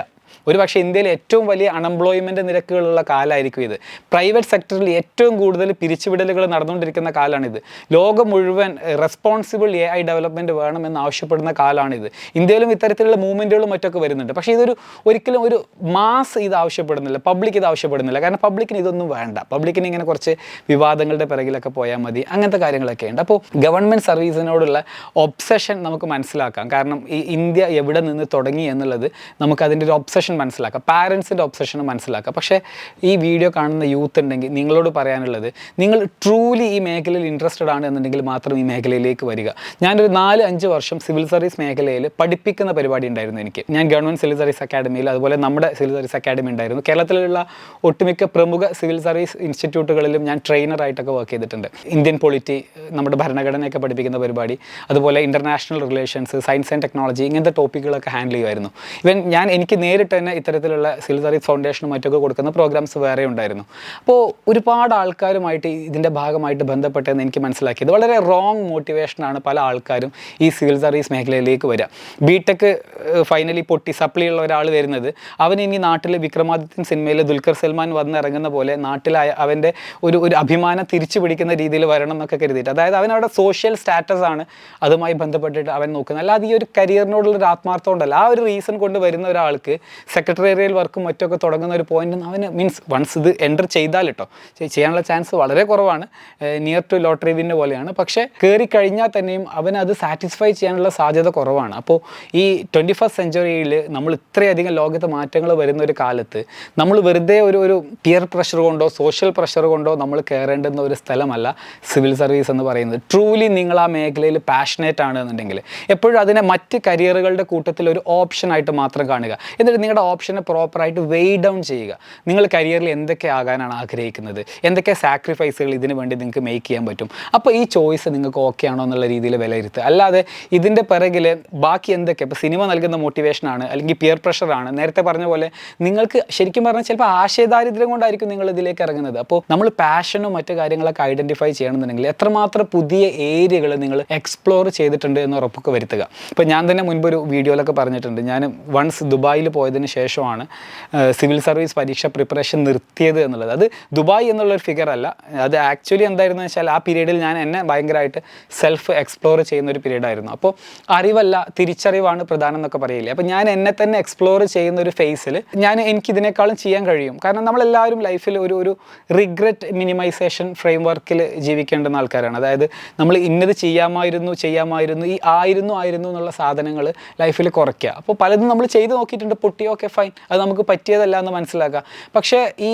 ഒരു പക്ഷേ ഇന്ത്യയിലെ ഏറ്റവും വലിയ അൺഎംപ്ലോയ്മെന്റ് നിരക്കുകളുള്ള കാലമായിരിക്കും ഇത്. പ്രൈവറ്റ് സെക്ടറിൽ ഏറ്റവും കൂടുതൽ പിരിച്ചുവിടലുകൾ നടന്നുകൊണ്ടിരിക്കുന്ന കാലമാണിത് ലോകം മുഴുവൻ റെസ്പോൺസിബിൾ എ ഐ ഡെവലപ്മെന്റ് വേണമെന്ന് ആവശ്യപ്പെടുന്ന കാലമാണിത് ഇന്ത്യയിലും ഇത്തരത്തിലുള്ള മൂവ്മെന്റുകളും മറ്റൊക്കെ വരുന്നുണ്ട്. പക്ഷേ ഇതൊരു ഒരിക്കലും ഒരു മാസ് ഇത് ആവശ്യപ്പെടുന്നില്ല. പബ്ലിക് ഇത് ആവശ്യപ്പെടുന്നില്ല. കാരണം പബ്ലിക്കിന് ഇതൊന്നും വേണ്ട. പബ്ലിക്കിന് ഇങ്ങനെ കുറച്ച് വിവാദങ്ങളുടെ പിറകിലൊക്കെ പോയാൽ മതി. അങ്ങനത്തെ കാര്യങ്ങളൊക്കെ ഉണ്ട്. അപ്പോൾ ഗവൺമെന്റ് സർവീസിനോടുള്ള ഒബ്സഷൻ നമുക്ക് മനസ്സിലാക്കാം. കാരണം ഈ ഇന്ത്യ എവിടെ നിന്ന് തുടങ്ങി എന്നുള്ളത് നമുക്ക് അതിന്റെ ഒരു ഒബ്സഷൻ മനസ്സിലാക്കാം. പാരൻസിന്റെ ഒബ്സഷൻ മനസ്സിലാക്കുക പക്ഷേ ഈ വീഡിയോ കാണുന്ന യൂത്ത് ഉണ്ടെങ്കിൽ നിങ്ങളോട് പറയാനുള്ളത് നിങ്ങൾ ട്രൂലി ഈ മേഖലയിൽ ഇൻട്രസ്റ്റഡ് ആണ് എന്നുണ്ടെങ്കിൽ മാത്രം ഈ മേഖലയിലേക്ക് വരിക. ഞാനൊരു നാല് അഞ്ച് വർഷം സിവിൽ സർവീസ് മേഖലയിൽ പഠിപ്പിക്കുന്ന പരിപാടി ഉണ്ടായിരുന്നു എനിക്ക്. ഞാൻ ഗവൺമെന്റ് സിവിൽ സർവീസ് അക്കാഡമിയിൽ അതുപോലെ നമ്മുടെ സിവിൽ സർവീസ് അക്കാഡമി ഉണ്ടായിരുന്നു. കേരളത്തിലുള്ള ഒട്ടുമിക്ക പ്രമുഖ സിവിൽ സർവീസ് ഇൻസ്റ്റിറ്റ്യൂട്ടുകളിലും ഞാൻ ട്രെയിനറായിട്ടൊക്കെ വർക്ക് ചെയ്തിട്ടുണ്ട്. ഇന്ത്യൻ പൊളിറ്റി നമ്മുടെ ഭരണഘടനയൊക്കെ പഠിപ്പിക്കുന്ന പരിപാടി അതുപോലെ international relations science and technology ഇങ്ങനത്തെ ടോപ്പിക്കുകളൊക്കെ ഹാൻഡിൽ ചെയ്യുമായിരുന്നു. ഇവൻ ഞാൻ എനിക്ക് നേരിട്ട് തന്നെ ഇത്തരത്തിലുള്ള സർവീസ് ഫൗണ്ടേഷനും മറ്റൊക്കെ കൊടുക്കുന്ന പ്രോഗ്രാംസ് വേറെ ഉണ്ടായിരുന്നു. അപ്പോൾ ഒരുപാട് ആൾക്കാരുമായിട്ട് ഇതിന്റെ ഭാഗമായിട്ട് ബന്ധപ്പെട്ടെന്ന് എനിക്ക് മനസ്സിലാക്കിയത്. വളരെ റോങ് മോട്ടിവേഷനാണ് പല ആൾക്കാരും ഈ സിവിൽ സർവീസ് മേഖലയിലേക്ക് വരിക ബി ടെക് ഫൈനലി പൊട്ടി സപ്ലി ഉള്ള ഒരാൾ വരുന്നത്. അവൻ ഇനി നാട്ടിൽ വിക്രമാദിത്യൻ സിനിമയിൽ ദുൽഖർ സൽമാൻ വന്നിറങ്ങുന്ന പോലെ നാട്ടിലായ അവന്റെ ഒരു ഒരു അഭിമാനം തിരിച്ചു പിടിക്കുന്ന രീതിയിൽ വരണം എന്നൊക്കെ കരുതിയിട്ട്. അതായത് അവൻ അവിടെ സോഷ്യൽ സ്റ്റാറ്റസ് ആണ് അതുമായി ബന്ധപ്പെട്ടിട്ട് അവൻ നോക്കുന്നത്. അല്ലാതെ ഈ ഒരു കരിയറിനോടുള്ള ഒരു ആത്മാർത്ഥം ഉണ്ടല്ലോ. ആ ഒരു റീസൺ കൊണ്ട് വരുന്ന ഒരാൾക്ക് സെക്രട്ടേറിയൽ വർക്കും മറ്റൊക്കെ തുടങ്ങുന്ന ഒരു പോയിന്റ് അവന് മീൻസ് വൺസ് ഇത് എന്റർ ചെയ്താൽ കേട്ടോ ചെയ്യാനുള്ള ചാൻസ് വളരെ കുറവാണ്. നിയർ ടു ലോട്ടറി വിന്റെ പോലെയാണ്. പക്ഷേ കയറി കഴിഞ്ഞാൽ തന്നെയും അവന് അത് സാറ്റിസ്ഫൈ ചെയ്യാനുള്ള സാധ്യത കുറവാണ്. അപ്പോൾ ഈ ട്വന്റി ഫസ്റ്റ് സെഞ്ചുറിയിൽ നമ്മൾ ഇത്രയധികം ലോകത്ത് മാറ്റങ്ങൾ വരുന്ന ഒരു കാലത്ത് നമ്മൾ വെറുതെ ഒരു ഒരു പിയർ പ്രഷർ കൊണ്ടോ സോഷ്യൽ പ്രഷർ കൊണ്ടോ നമ്മൾ കയറേണ്ടുന്ന ഒരു സ്ഥലമല്ല സിവിൽ സർവീസ് എന്ന് പറയുന്നത്. ട്രൂലി നിങ്ങൾ ആ മേഖലയിൽ പാഷനേറ്റ് ആണ് എന്നുണ്ടെങ്കിൽ എപ്പോഴും അതിനെ മറ്റ് കരിയറുകളുടെ കൂട്ടത്തിൽ ഒരു ഓപ്ഷനായിട്ട് മാത്രം കാണുക. എന്നിട്ട് നിങ്ങളുടെ ഓപ്ഷനെ പ്രോപ്പറായിട്ട് വെയ് ഡൗൺ ചെയ്യുക. നിങ്ങൾ കരിയറിൽ എന്തൊക്കെ ആകാനാണ് ആഗ്രഹിക്കുന്നത്? എന്തൊക്കെ സാക്രിഫൈസുകൾ ഇതിന് വേണ്ടി നിങ്ങൾക്ക് മേക്ക് ചെയ്യാൻ പറ്റും? അപ്പോൾ ഈ ചോയ്സ് നിങ്ങൾക്ക് ഓക്കെ ആണോ എന്നുള്ള രീതിയിൽ വിലയിരുത്തുക. അല്ലാതെ ഇതിന്റെ പിറകിൽ ബാക്കി എന്തൊക്കെ? ഇപ്പോൾ സിനിമ നൽകുന്ന മോട്ടിവേഷനാണ് അല്ലെങ്കിൽ പിയർ പ്രഷറാണ് നേരത്തെ പറഞ്ഞ പോലെ നിങ്ങൾക്ക് ശരിക്കും പറഞ്ഞാൽ ചിലപ്പോൾ ആശയദാരിദ്ര്യം കൊണ്ടായിരിക്കും നിങ്ങൾ ഇതിലേക്ക് ഇറങ്ങുന്നത്. അപ്പോൾ നമ്മൾ പാഷനും മറ്റു കാര്യങ്ങളൊക്കെ ഐഡന്റിഫൈ ചെയ്യണമെന്നുണ്ടെങ്കിൽ എത്രമാത്രം പുതിയ ഏരിയകൾ നിങ്ങൾ എക്സ്പ്ലോർ ചെയ്തിട്ടുണ്ട് എന്ന് ഉറപ്പൊക്കെ വരുത്തുക. ഇപ്പോൾ ഞാൻ തന്നെ മുൻപ് ഒരു വീഡിയോയിലൊക്കെ പറഞ്ഞിട്ടുണ്ട്. ഞാൻ വൺസ് ദുബായിൽ പോയതിന് ശേഷമാണ് സിവിൽ സർവീസ് പരീക്ഷ പ്രിപ്പറേഷൻ നിർത്തിയത് എന്നുള്ളത്. അത് ദുബായ് എന്നുള്ളൊരു ഫിഗർ അല്ല. അത് ആക്ച്വലി എന്തായിരുന്നു വെച്ചാൽ ആ പീരീഡിൽ ഞാൻ എന്നെ ഭയങ്കരമായിട്ട് സെൽഫ് എക്സ്പ്ലോർ ചെയ്യുന്ന ഒരു പീരീഡ് ആയിരുന്നു. അപ്പോൾ അറിവല്ല തിരിച്ചറിവാണ് പ്രധാനം എന്നൊക്കെ പറയില്ലേ. അപ്പോൾ ഞാൻ എന്നെ തന്നെ എക്സ്പ്ലോർ ചെയ്യുന്ന ഒരു ഫേസിൽ ഞാൻ എനിക്ക് ഇതിനേക്കാളും ചെയ്യാൻ കഴിയും. കാരണം നമ്മളെല്ലാവരും ലൈഫിൽ ഒരു ഒരു റിഗ്രറ്റ് മിനിമൈസേഷൻ ഫ്രെയിം വർക്കിൽ ജീവിക്കേണ്ടുന്ന ആൾക്കാരാണ്. അതായത് നമ്മൾ ഇന്നത് ചെയ്യാമായിരുന്നു ചെയ്യാമായിരുന്നു ഈ ആയിരുന്നു ആയിരുന്നു എന്നുള്ള സാധനങ്ങൾ ലൈഫിൽ കുറയ്ക്കുക. അപ്പോൾ പലതും നമ്മൾ ചെയ്ത് നോക്കിയിട്ടുണ്ട്. പൊട്ടി ഓക്കെ ഫൈൻ അത് നമുക്ക് പറ്റിയതല്ല എന്ന് മനസ്സിലാക്കുക പക്ഷേ ഈ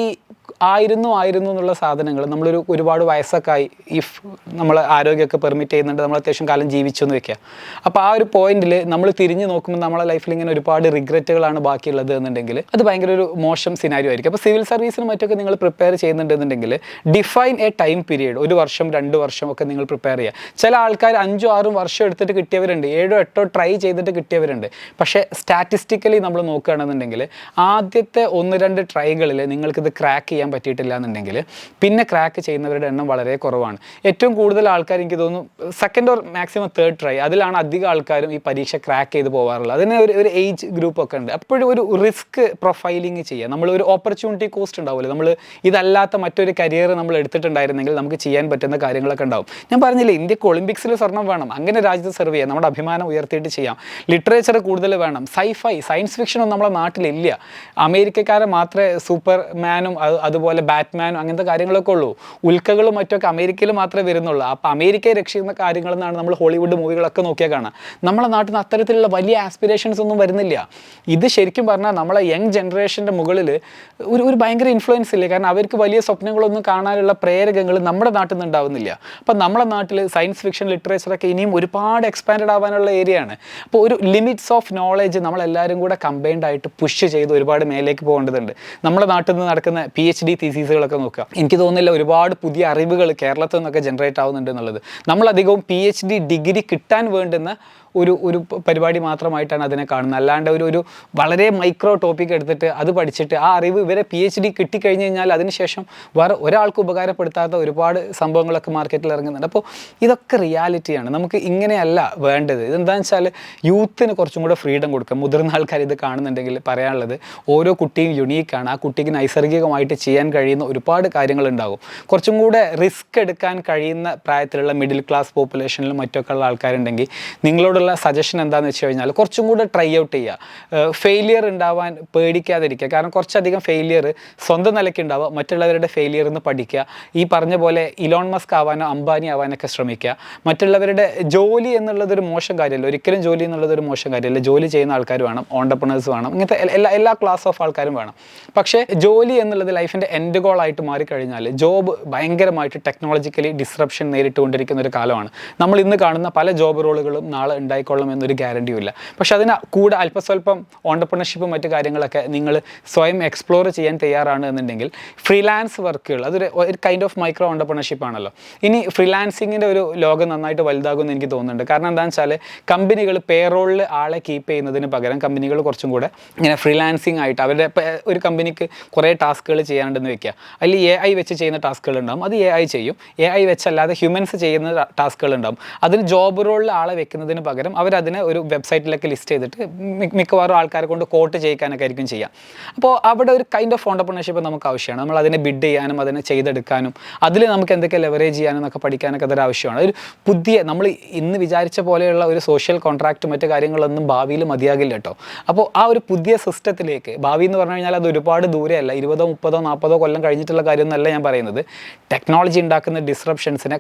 ആയിരുന്നു ആയിരുന്നു എന്നുള്ള സാധനങ്ങൾ. നമ്മളൊരു ഒരുപാട് വയസ്സൊക്കെ ഇഫ് നമ്മൾ ആരോഗ്യമൊക്കെ പെർമിറ്റ് ചെയ്യുന്നുണ്ട്. നമ്മൾ അത്യാവശ്യം കാലം ജീവിച്ചു എന്ന് വെക്കുക. അപ്പോൾ ആ ഒരു പോയിന്റിൽ നമ്മൾ തിരിഞ്ഞു നോക്കുമ്പോൾ നമ്മളെ ലൈഫിൽ ഇങ്ങനെ ഒരുപാട് റിഗ്രറ്റുകളാണ് ബാക്കിയുള്ളത് എന്നുണ്ടെങ്കിൽ അത് ഭയങ്കര ഒരു മോശം സിനാരിയോ ആയിരിക്കും. അപ്പോൾ സിവിൽ സർവീസിന് മറ്റൊക്കെ നിങ്ങൾ പ്രിപ്പയർ ചെയ്യുന്നുണ്ടെന്നുണ്ടെങ്കിൽ ഡിഫൈൻ എ ടൈം പീരീഡ് ഒരു വർഷം രണ്ട് വർഷം ഒക്കെ നിങ്ങൾ പ്രിപ്പയർ ചെയ്യുക. ചില ആൾക്കാർ അഞ്ചോ ആറും വർഷം എടുത്തിട്ട് കിട്ടിയവരുണ്ട്. ഏഴോ എട്ടോ ട്രൈ ചെയ്തിട്ട് കിട്ടിയവരുണ്ട്. പക്ഷേ സ്റ്റാറ്റിസ്റ്റിക്കലി നമ്മൾ നോക്കുകയാണെന്നുണ്ടെങ്കിൽ ആദ്യത്തെ ഒന്ന് രണ്ട് ട്രൈകളിൽ നിങ്ങൾക്കിത് ക്രാക്ക് ചെയ്യാൻ പറ്റിയിട്ടില്ല എന്നുണ്ടെങ്കിൽ പിന്നെ ക്രാക്ക് ചെയ്യുന്നവരുടെ എണ്ണം വളരെ കുറവാണ്. ഏറ്റവും കൂടുതൽ ആൾക്കാർ എനിക്ക് തോന്നുന്നു second or maximum third try അതിലാണ് അധികം ആൾക്കാരും ഈ പരീക്ഷ ക്രാക്ക് ചെയ്ത് പോകാറുള്ളത് അതിന് ഒരു ഒരു ഏജ് ഗ്രൂപ്പ് ഒക്കെ ഉണ്ട്. അപ്പോഴും ഒരു റിസ്ക് പ്രൊഫൈലിംഗ് ചെയ്യുക നമ്മൾ ഒരു ഓപ്പർച്യൂണിറ്റി കോസ്റ്റ് ഉണ്ടാവില്ല നമ്മൾ ഇതല്ലാത്ത മറ്റൊരു കരിയർ നമ്മൾ എടുത്തിട്ടുണ്ടായിരുന്നെങ്കിൽ നമുക്ക് ചെയ്യാൻ പറ്റുന്ന കാര്യങ്ങളൊക്കെ ഉണ്ടാവും. ഞാൻ പറഞ്ഞില്ല ഇന്ത്യയ്ക്ക് ഒളിമ്പിക്സിൽ സ്വർണം വേണം. അങ്ങനെ രാജ്യത്ത് സെർവ് ചെയ്യാം. നമ്മുടെ അഭിമാനം ഉയർത്തിയിട്ട് ചെയ്യാം. ലിറ്ററേച്ചർ കൂടുതൽ വേണം. സൈഫൈ സയൻസ് ഫിക്ഷനൊന്നും നമ്മുടെ നാട്ടിലില്ല. അമേരിക്കക്കാരെ മാത്രമേ സൂപ്പർ മാനും അതുപോലെ ബാറ്റ്മാനും അങ്ങനത്തെ കാര്യങ്ങളൊക്കെ ഉള്ളൂ. ഉൽക്കകളും മറ്റൊക്കെ അമേരിക്കയിൽ മാത്രമേ വരുന്നുള്ളൂ. അപ്പോൾ അമേരിക്കയെ രക്ഷിക്കുന്ന കാര്യങ്ങളെന്നാണ് നമ്മൾ ഹോളിവുഡ് മൂവികളൊക്കെ നോക്കിയാൽ കാണാം. നമ്മളെ നാട്ടിൽ നിന്ന് അത്തരത്തിലുള്ള വലിയ ആസ്പിറേഷൻസ് ഒന്നും വരുന്നില്ല. ഇത് ശരിക്കും പറഞ്ഞാൽ നമ്മളെ യങ് ജനറേഷന്റെ മുകളിൽ ഒരു ഒരു ഭയങ്കര ഇൻഫ്ലുവൻസ് ഇല്ലേ? കാരണം അവർക്ക് വലിയ സ്വപ്നങ്ങളൊന്നും കാണാനുള്ള പ്രേരകങ്ങൾ നമ്മുടെ നാട്ടിൽ നിന്ന് ഉണ്ടാവുന്നില്ല. അപ്പം നമ്മുടെ നാട്ടിൽ സയൻസ് ഫിക്ഷൻ ലിറ്ററേച്ചറൊക്കെ ഇനിയും ഒരുപാട് എക്സ്പാൻഡ് ആവാനുള്ള ഏരിയ ആണ്. അപ്പോൾ ഒരു ലിമിറ്റ്സ് ഓഫ് നോളേജ് നമ്മളെല്ലാവരും കൂടെ കമ്പൈൻഡ് ആയിട്ട് പുഷ് ചെയ്ത് ഒരുപാട് മേലേക്ക് പോകേണ്ടതുണ്ട്. നമ്മുടെ നാട്ടിൽ നിന്ന് നടക്കുന്ന പി എച്ച് ഡി തീസീസുകളൊക്കെ നോക്കുക. എനിക്ക് തോന്നുന്നില്ല ഒരുപാട് പുതിയ അറിവുകൾ കേരളത്തിൽ നിന്നൊക്കെ ജനറേറ്റ് ആവുന്നുണ്ട് എന്നുള്ളത്. നമ്മളധികവും പി എച്ച് ഡി ഡിഗ്രി കിട്ടാൻ വേണ്ടുന്ന ഒരു ഒരു പരിപാടി മാത്രമായിട്ടാണ് അതിനെ കാണുന്നത്. അല്ലാണ്ട് ഒരു ഒരു വളരെ മൈക്രോ ടോപ്പിക് എടുത്തിട്ട് അത് പഠിച്ചിട്ട് ആ അറിവ് ഇവരെ പി എച്ച് ഡി കിട്ടിക്കഴിഞ്ഞ് കഴിഞ്ഞാൽ അതിനുശേഷം വേറെ ഒരാൾക്ക് ഉപകാരപ്പെടുത്താത്ത ഒരുപാട് സംഭവങ്ങളൊക്കെ മാർക്കറ്റിൽ ഇറങ്ങുന്നുണ്ട്. അപ്പോൾ ഇതൊക്കെ റിയാലിറ്റിയാണ് നമുക്ക് ഇങ്ങനെയല്ല വേണ്ടത്. ഇതെന്താണെന്ന് വെച്ചാൽ യൂത്തിന് കുറച്ചും കൂടെ ഫ്രീഡം കൊടുക്കുക മുതിർന്ന ആൾക്കാർ ഇത് കാണുന്നുണ്ടെങ്കിൽ പറയാനുള്ളത് ഓരോ കുട്ടിയും യുണീക്കാണ് ആ കുട്ടിക്ക് നൈസർഗികമായിട്ട് ചെയ്യാൻ കഴിയുന്ന ഒരുപാട് കാര്യങ്ങളുണ്ടാകും. കുറച്ചും കൂടെ റിസ്ക് എടുക്കാൻ കഴിയുന്ന പ്രായത്തിലുള്ള മിഡിൽ ക്ലാസ് പോപ്പുലേഷനിലും മറ്റൊക്കെ ഉള്ള ആൾക്കാരുണ്ടെങ്കിൽ നിങ്ങളോടുള്ള സജഷൻ എന്താണെന്ന് വെച്ച് കഴിഞ്ഞാൽ കുറച്ചും കൂടെ ട്രൈ ഔട്ട് ചെയ്യുക. ഫെയിലിയർ ഉണ്ടാവാൻ പേടിക്കാതിരിക്കുക. കാരണം കുറച്ചധികം ഫെയിലിയർ സ്വന്തം നിലയ്ക്ക് ഉണ്ടാവുക മറ്റുള്ളവരുടെ ഫെയിലിയർ എന്ന് പഠിക്കുക. ഈ പറഞ്ഞ പോലെ ഇലോൺ മസ്ക് ആവാനോ അംബാനി ആവാനൊക്കെ ശ്രമിക്കുക. മറ്റുള്ളവരുടെ ജോലി എന്നുള്ളതൊരു മോശം കാര്യമല്ല. ഒരിക്കലും ജോലി എന്നുള്ളതൊരു മോശം കാര്യമല്ല. ജോലി ചെയ്യുന്ന ആൾക്കാർ വേണം ഓണ്ടർപ്രണേഴ്സ് വേണം ഇങ്ങനത്തെ എല്ലാ എല്ലാ ക്ലാസ് ഓഫ് ആൾക്കാരും വേണം. പക്ഷേ ജോലി എന്നുള്ളത് ലൈഫിന്റെ എൻഡ് ഗോൾ ആയിട്ട് മാറിക്കഴിഞ്ഞാൽ ജോബ് ഭയങ്കരമായിട്ട് ടെക്നോളജിക്കലി ഡിസ്റപ്ഷൻ നേരിട്ടുകൊണ്ടിരിക്കുന്ന ഒരു കാലമാണ്. നമ്മൾ ഇന്ന് കാണുന്ന പല ജോബ് റോളുകളും നാളെ ഉണ്ടായിക്കൊള്ളും എന്നൊരു ഗ്യാരണ്ടിയും ഇല്ല പക്ഷെ അതിന് കൂടെ അല്പസ്വല്പം ഓണ്ടർപ്രണർഷിപ്പും മറ്റു കാര്യങ്ങളൊക്കെ നിങ്ങൾ സ്വയം എക്സ്പ്ലോർ ചെയ്യാൻ തയ്യാറാണ് എന്നുണ്ടെങ്കിൽ ഫ്രീലാൻസ് വർക്കുകൾ അതൊരു ഒരു കൈൻഡ് ഓഫ് മൈക്രോ ഓണ്ടർപ്രണർഷിപ്പ് ആണല്ലോ. ഇനി ഫ്രീലാൻസിങ്ങിന്റെ ഒരു ലോകം നന്നായിട്ട് വലുതാകുമെന്ന് എനിക്ക് തോന്നുന്നുണ്ട്. കാരണം എന്താണെന്ന് വെച്ചാൽ കമ്പനികൾ പേറോളിൽ ആളെ കീപ്പ് ചെയ്യുന്നതിന് പകരം കമ്പനികൾ കുറച്ചും കൂടെ ഇങ്ങനെ ഫ്രീലാൻസിങ് ആയിട്ട് അവരുടെ ഒരു കമ്പനിക്ക് കുറേ ടാസ്കുകൾ ചെയ്യാനുണ്ടെന്ന് വെക്കുക. അതിൽ എ ഐ വെച്ച് ചെയ്യുന്ന ടാസ്കുകൾ ഉണ്ടാവും. അത് എ ഐ ചെയ്യും. എ ഐ വെച്ചല്ലാതെ ഹ്യൂമൻസ് ചെയ്യുന്ന ടാസ്കുകൾ ഉണ്ടാവും. അതിന് ജോബ് റോളിൽ ആളെ വെക്കുന്നതിന് പകരം അവരതിനെ ഒരു വെബ്സൈറ്റിലൊക്കെ ലിസ്റ്റ് ചെയ്തിട്ട് മിക്കവാറും ആൾക്കാരെ കൊണ്ട് കോട്ട് ചെയ്യിക്കാനൊക്കെ ആയിരിക്കും ചെയ്യുക അപ്പോൾ അവിടെ ഒരു കൈൻഡ് ഓഫ് ഓണ്ടർപ്രണർഷിപ്പ് നമുക്ക് ആവശ്യമാണ്. നമ്മൾ അതിനെ ബിഡ് ചെയ്യാനും അതിനെ ചെയ്തെടുക്കാനും അതിൽ നമുക്ക് എന്തൊക്കെ ലെവറേജ് ചെയ്യാനും എന്നൊക്കെ പഠിക്കാനൊക്കെ അതൊരു ആവശ്യമാണ്. ഒരു പുതിയ നമ്മൾ ഇന്ന് വിചാരിച്ച പോലെയുള്ള ഒരു സോഷ്യൽ കോൺട്രാക്റ്റ് മറ്റു കാര്യങ്ങളൊന്നും ഭാവിയിൽ മതിയാകില്ല കേട്ടോ. അപ്പോൾ ആ ഒരു പുതിയ സിസ്റ്റത്തിലേക്ക് ഭാവി എന്ന് പറഞ്ഞു കഴിഞ്ഞാൽ അത് ഒരുപാട് ദൂരെയല്ല ഇരുപതോ മുപ്പതോ നാൽപ്പതോ കൊല്ലം കഴിഞ്ഞിട്ടുള്ള കാര്യമൊന്നല്ല ഞാൻ പറയുന്നത്. ടെക്നോളജി ഉണ്ടാക്കുന്ന ഡിസ്റപ്ഷൻസിനെ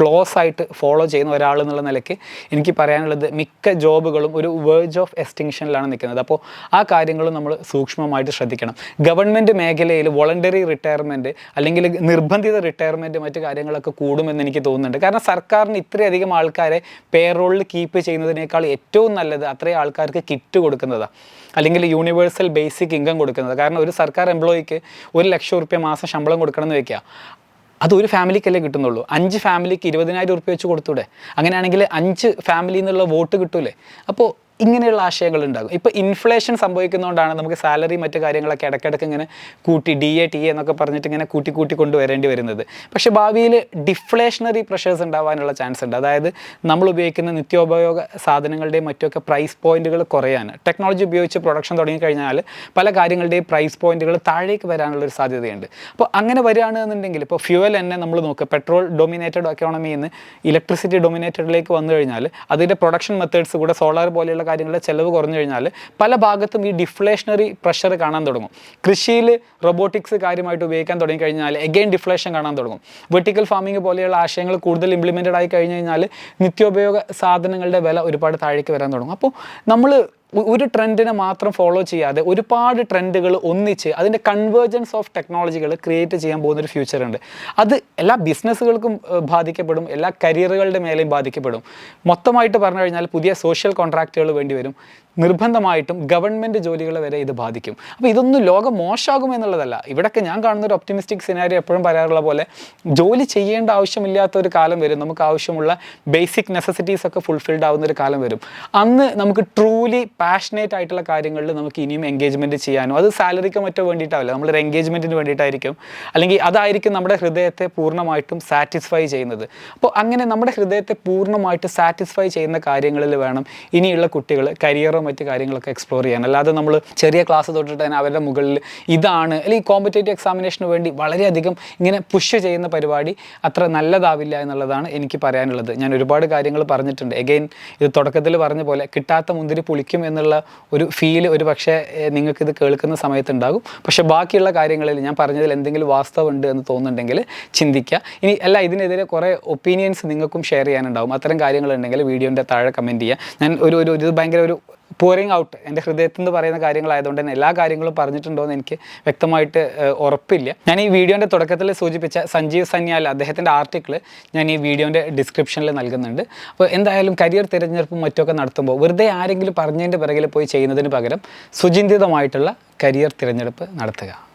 ക്ലോസ് ആയിട്ട് ഫോളോ ചെയ്യുന്ന ഒരാൾ എന്നുള്ള നിലയ്ക്ക് എനിക്ക് പറയാനുള്ളത് മിക്ക ജോബുകളും ഒരു വേർജ് ഓഫ് എക്സ്റ്റിങ്ഷനിലാണ് നിൽക്കുന്നത്. അപ്പോൾ ആ കാര്യങ്ങളും നമ്മൾ സൂക്ഷ്മമായിട്ട് ശ്രദ്ധിക്കണം. ഗവൺമെന്റ് മേഖലയിൽ വോളണ്ടറി റിട്ടയർമെന്റ് അല്ലെങ്കിൽ നിർബന്ധിത റിട്ടയർമെന്റ് മറ്റു കാര്യങ്ങളൊക്കെ കൂടുമെന്ന് എനിക്ക് തോന്നുന്നുണ്ട്. കാരണം സർക്കാരിന് ഇത്രയധികം ആൾക്കാരെ പേറോളിൽ കീപ്പ് ചെയ്യുന്നതിനേക്കാൾ ഏറ്റവും നല്ലത് അത്രയും ആൾക്കാർക്ക് കിറ്റ് കൊടുക്കുന്നതാണ് അല്ലെങ്കിൽ യൂണിവേഴ്സൽ ബേസിക് ഇൻകം കൊടുക്കുന്നത്. കാരണം ഒരു സർക്കാർ എംപ്ലോയിക്ക് ഒരു ലക്ഷം റുപ്യ മാസം ശമ്പളം കൊടുക്കണം എന്ന് വെക്കുക. അത് ഒരു ഫാമിലിക്കല്ലേ കിട്ടുന്നുള്ളൂ. അഞ്ച് ഫാമിലിക്ക് ഇരുപതിനായിരം ഉറുപ്പ്യ വെച്ച് കൊടുത്തൂടെ? അങ്ങനെയാണെങ്കിൽ അഞ്ച് ഫാമിലി എന്നുള്ള വോട്ട് കിട്ടൂലേ? അപ്പോൾ ഇങ്ങനെയുള്ള ആശയങ്ങൾ ഉണ്ടാകും. ഇപ്പോൾ ഇൻഫ്ലേഷൻ സംഭവിക്കുന്നതുകൊണ്ടാണ് നമുക്ക് സാലറി മറ്റു കാര്യങ്ങളൊക്കെ ഇടയ്ക്കിടയ്ക്ക് ഇങ്ങനെ കൂട്ടി ഡി എ ടി എ എന്നൊക്കെ പറഞ്ഞിട്ട് ഇങ്ങനെ കൂട്ടി കൂട്ടി കൊണ്ടുവരേണ്ടി വരുന്നത്. പക്ഷേ ഭാവിയിൽ ഡിഫ്ലേഷണറി പ്രഷേഴ്സ് ഉണ്ടാവാനുള്ള ചാൻസ് ഉണ്ട്. അതായത് നമ്മൾ ഉപയോഗിക്കുന്ന നിത്യോപയോഗ സാധനങ്ങളുടെയും മറ്റുമൊക്കെ പ്രൈസ് പോയിന്റുകൾ കുറയാൻ ടെക്നോളജി ഉപയോഗിച്ച് പ്രൊഡക്ഷൻ തുടങ്ങിക്കഴിഞ്ഞാൽ പല കാര്യങ്ങളുടെയും പ്രൈസ് പോയിന്റുകൾ താഴേക്ക് വരാനുള്ള ഒരു സാധ്യതയുണ്ട്. അപ്പോൾ അങ്ങനെ വരികയാണെന്നുണ്ടെങ്കിൽ ഇപ്പോൾ ഫ്യൂവൽ തന്നെ നമ്മൾ നോക്കുക. പെട്രോൾ ഡൊമിനേറ്റഡ് എക്കോണമിയിൽ ഇലക്ട്രിസിറ്റി ഡൊമിനേറ്റഡിലേക്ക് വന്നു കഴിഞ്ഞാൽ അതിന്റെ പ്രൊഡക്ഷൻ മെത്തേഡ്സ് കൂടെ സോളാർ പോലെയുള്ള കാര്യങ്ങളുടെ ചിലവ് കുറഞ്ഞു കഴിഞ്ഞാൽ പല ഭാഗത്തും ഈ ഡിഫ്ലേഷണറി പ്രഷർ കാണാൻ തുടങ്ങും. കൃഷിയിൽ റോബോട്ടിക്സ് കാര്യമായിട്ട് ഉപയോഗിക്കാൻ തുടങ്ങി കഴിഞ്ഞാൽ എഗെയിൻ ഡിഫ്ലേഷൻ കാണാൻ തുടങ്ങും. വെർട്ടിക്കൽ ഫാമിംഗ് പോലെയുള്ള ആശയങ്ങൾ കൂടുതൽ ഇംപ്ലിമെന്റഡ് ആയി കഴിഞ്ഞു കഴിഞ്ഞാൽ നിത്യോപയോഗ സാധനങ്ങളുടെ വില ഒരുപാട് താഴേക്ക് വരാൻ തുടങ്ങും. അപ്പോൾ നമ്മൾ ഒരു ട്രെൻഡിനെ മാത്രം ഫോളോ ചെയ്യാതെ ഒരുപാട് ട്രെൻഡുകൾ ഒന്നിച്ച് അതിന്റെ കൺവേർജൻസ് ഓഫ് ടെക്നോളജികൾ ക്രിയേറ്റ് ചെയ്യാൻ പോകുന്ന ഒരു ഫ്യൂച്ചർ ഉണ്ട്. അത് എല്ലാ ബിസിനസ്സുകൾക്കും ബാധിക്കപ്പെടും എല്ലാ കരിയറുകളുടെ മേലെയും ബാധിക്കപ്പെടും. മൊത്തമായിട്ട് പറഞ്ഞു കഴിഞ്ഞാൽ പുതിയ സോഷ്യൽ കോൺട്രാക്റ്റുകൾ വേണ്ടി വരും. നിർബന്ധമായിട്ടും ഗവൺമെന്റ് ജോലികളെ വരെ ഇത് ബാധിക്കും. അപ്പോൾ ഇതൊന്നും ലോകം മോശമാകും എന്നുള്ളതല്ല. ഇവിടെയൊക്കെ ഞാൻ കാണുന്ന ഒരു ഒപ്റ്റിമിസ്റ്റിക് സിനാരി എപ്പോഴും പറയാറുള്ള പോലെ ജോലി ചെയ്യേണ്ട ആവശ്യമില്ലാത്ത ഒരു കാലം വരും. നമുക്ക് ആവശ്യമുള്ള ബേസിക് നെസസിറ്റീസ് ഒക്കെ ഫുൾഫിൽഡ് ആവുന്ന ഒരു കാലം വരും. അന്ന് നമുക്ക് ട്രൂലി പാഷനേറ്റ് ആയിട്ടുള്ള കാര്യങ്ങളിൽ നമുക്ക് ഇനിയും എൻഗേജ്മെന്റ് ചെയ്യാനോ അത് സാലറിക്കോ മറ്റോ വേണ്ടിയിട്ടാവില്ല. നമ്മളൊരു എൻഗേജ്മെന്റിന് വേണ്ടിയിട്ടായിരിക്കും. അല്ലെങ്കിൽ അതായിരിക്കും നമ്മുടെ ഹൃദയത്തെ പൂർണമായിട്ടും സാറ്റിസ്ഫൈ ചെയ്യുന്നത്. അപ്പോൾ അങ്ങനെ നമ്മുടെ ഹൃദയത്തെ പൂർണമായിട്ട് സാറ്റിസ്ഫൈ ചെയ്യുന്ന കാര്യങ്ങളിൽ വേണം ഇനിയുള്ള കുട്ടികൾ കരിയറോ മറ്റു കാര്യങ്ങളൊക്കെ എക്സ്പ്ലോർ ചെയ്യാൻ. അല്ലാതെ നമ്മൾ ചെറിയ ക്ലാസ് തൊട്ടിട്ട് തന്നെ അവരുടെ മുകളിൽ ഇതാണ് അല്ലെങ്കിൽ കോമ്പറ്റേറ്റീവ് എക്സാമിനേഷന് വേണ്ടി വളരെയധികം ഇങ്ങനെ പുഷ് ചെയ്യുന്ന പരിപാടി അത്ര നല്ലതാവില്ല എന്നുള്ളതാണ് എനിക്ക് പറയാനുള്ളത്. ഞാൻ ഒരുപാട് കാര്യങ്ങൾ പറഞ്ഞിട്ടുണ്ട്. എഗെയിൻ ഇത് തുടക്കത്തിൽ പറഞ്ഞ പോലെ കിട്ടാത്ത മുന്തിരി പുളിക്കും എന്നുള്ള ഒരു ഫീൽ ഒരു പക്ഷേ നിങ്ങൾക്കിത് കേൾക്കുന്ന സമയത്തുണ്ടാകും പക്ഷേ ബാക്കിയുള്ള കാര്യങ്ങളിൽ ഞാൻ പറഞ്ഞതിൽ എന്തെങ്കിലും വാസ്തവമുണ്ട് എന്ന് തോന്നുന്നുണ്ടെങ്കിൽ ചിന്തിക്കുക. ഇനി അല്ല ഇതിനെതിരെ കുറേ ഒപ്പീനിയൻസ് നിങ്ങൾക്കും ഷെയർ ചെയ്യാനുണ്ടാകും അത്തരം കാര്യങ്ങളുണ്ടെങ്കിൽ വീഡിയോന്റെ താഴെ കമന്റ് ചെയ്യുക. ഞാൻ ഒരു ഒരു ഇത് ഭയങ്കര ഒരു പോറിങ് ഔട്ട് എന്റെ ഹൃദയത്തിൽ നിന്ന് പറയുന്ന കാര്യങ്ങളായതുകൊണ്ട് തന്നെ എല്ലാ കാര്യങ്ങളും പറഞ്ഞിട്ടുണ്ടോ എന്ന് എനിക്ക് വ്യക്തമായിട്ട് ഉറപ്പില്ല. ഞാൻ ഈ വീഡിയോന്റെ തുടക്കത്തിൽ സൂചിപ്പിച്ച സഞ്ജീവ് സന്യാൽ അദ്ദേഹത്തിന്റെ ആർട്ടിക്കിൾ ഞാൻ ഈ വീഡിയോന്റെ ഡിസ്ക്രിപ്ഷനിൽ നൽകുന്നുണ്ട്. അപ്പോൾ എന്തായാലും കരിയർ തിരഞ്ഞെടുപ്പും മറ്റൊക്കെ നടത്തുമ്പോൾ വെറുതെ ആരെങ്കിലും പറഞ്ഞതിന്റെ പിറകിൽ പോയി ചെയ്യുന്നതിന് പകരം സുചിന്തിതമായിട്ടുള്ള കരിയർ തിരഞ്ഞെടുപ്പ് നടത്തുക.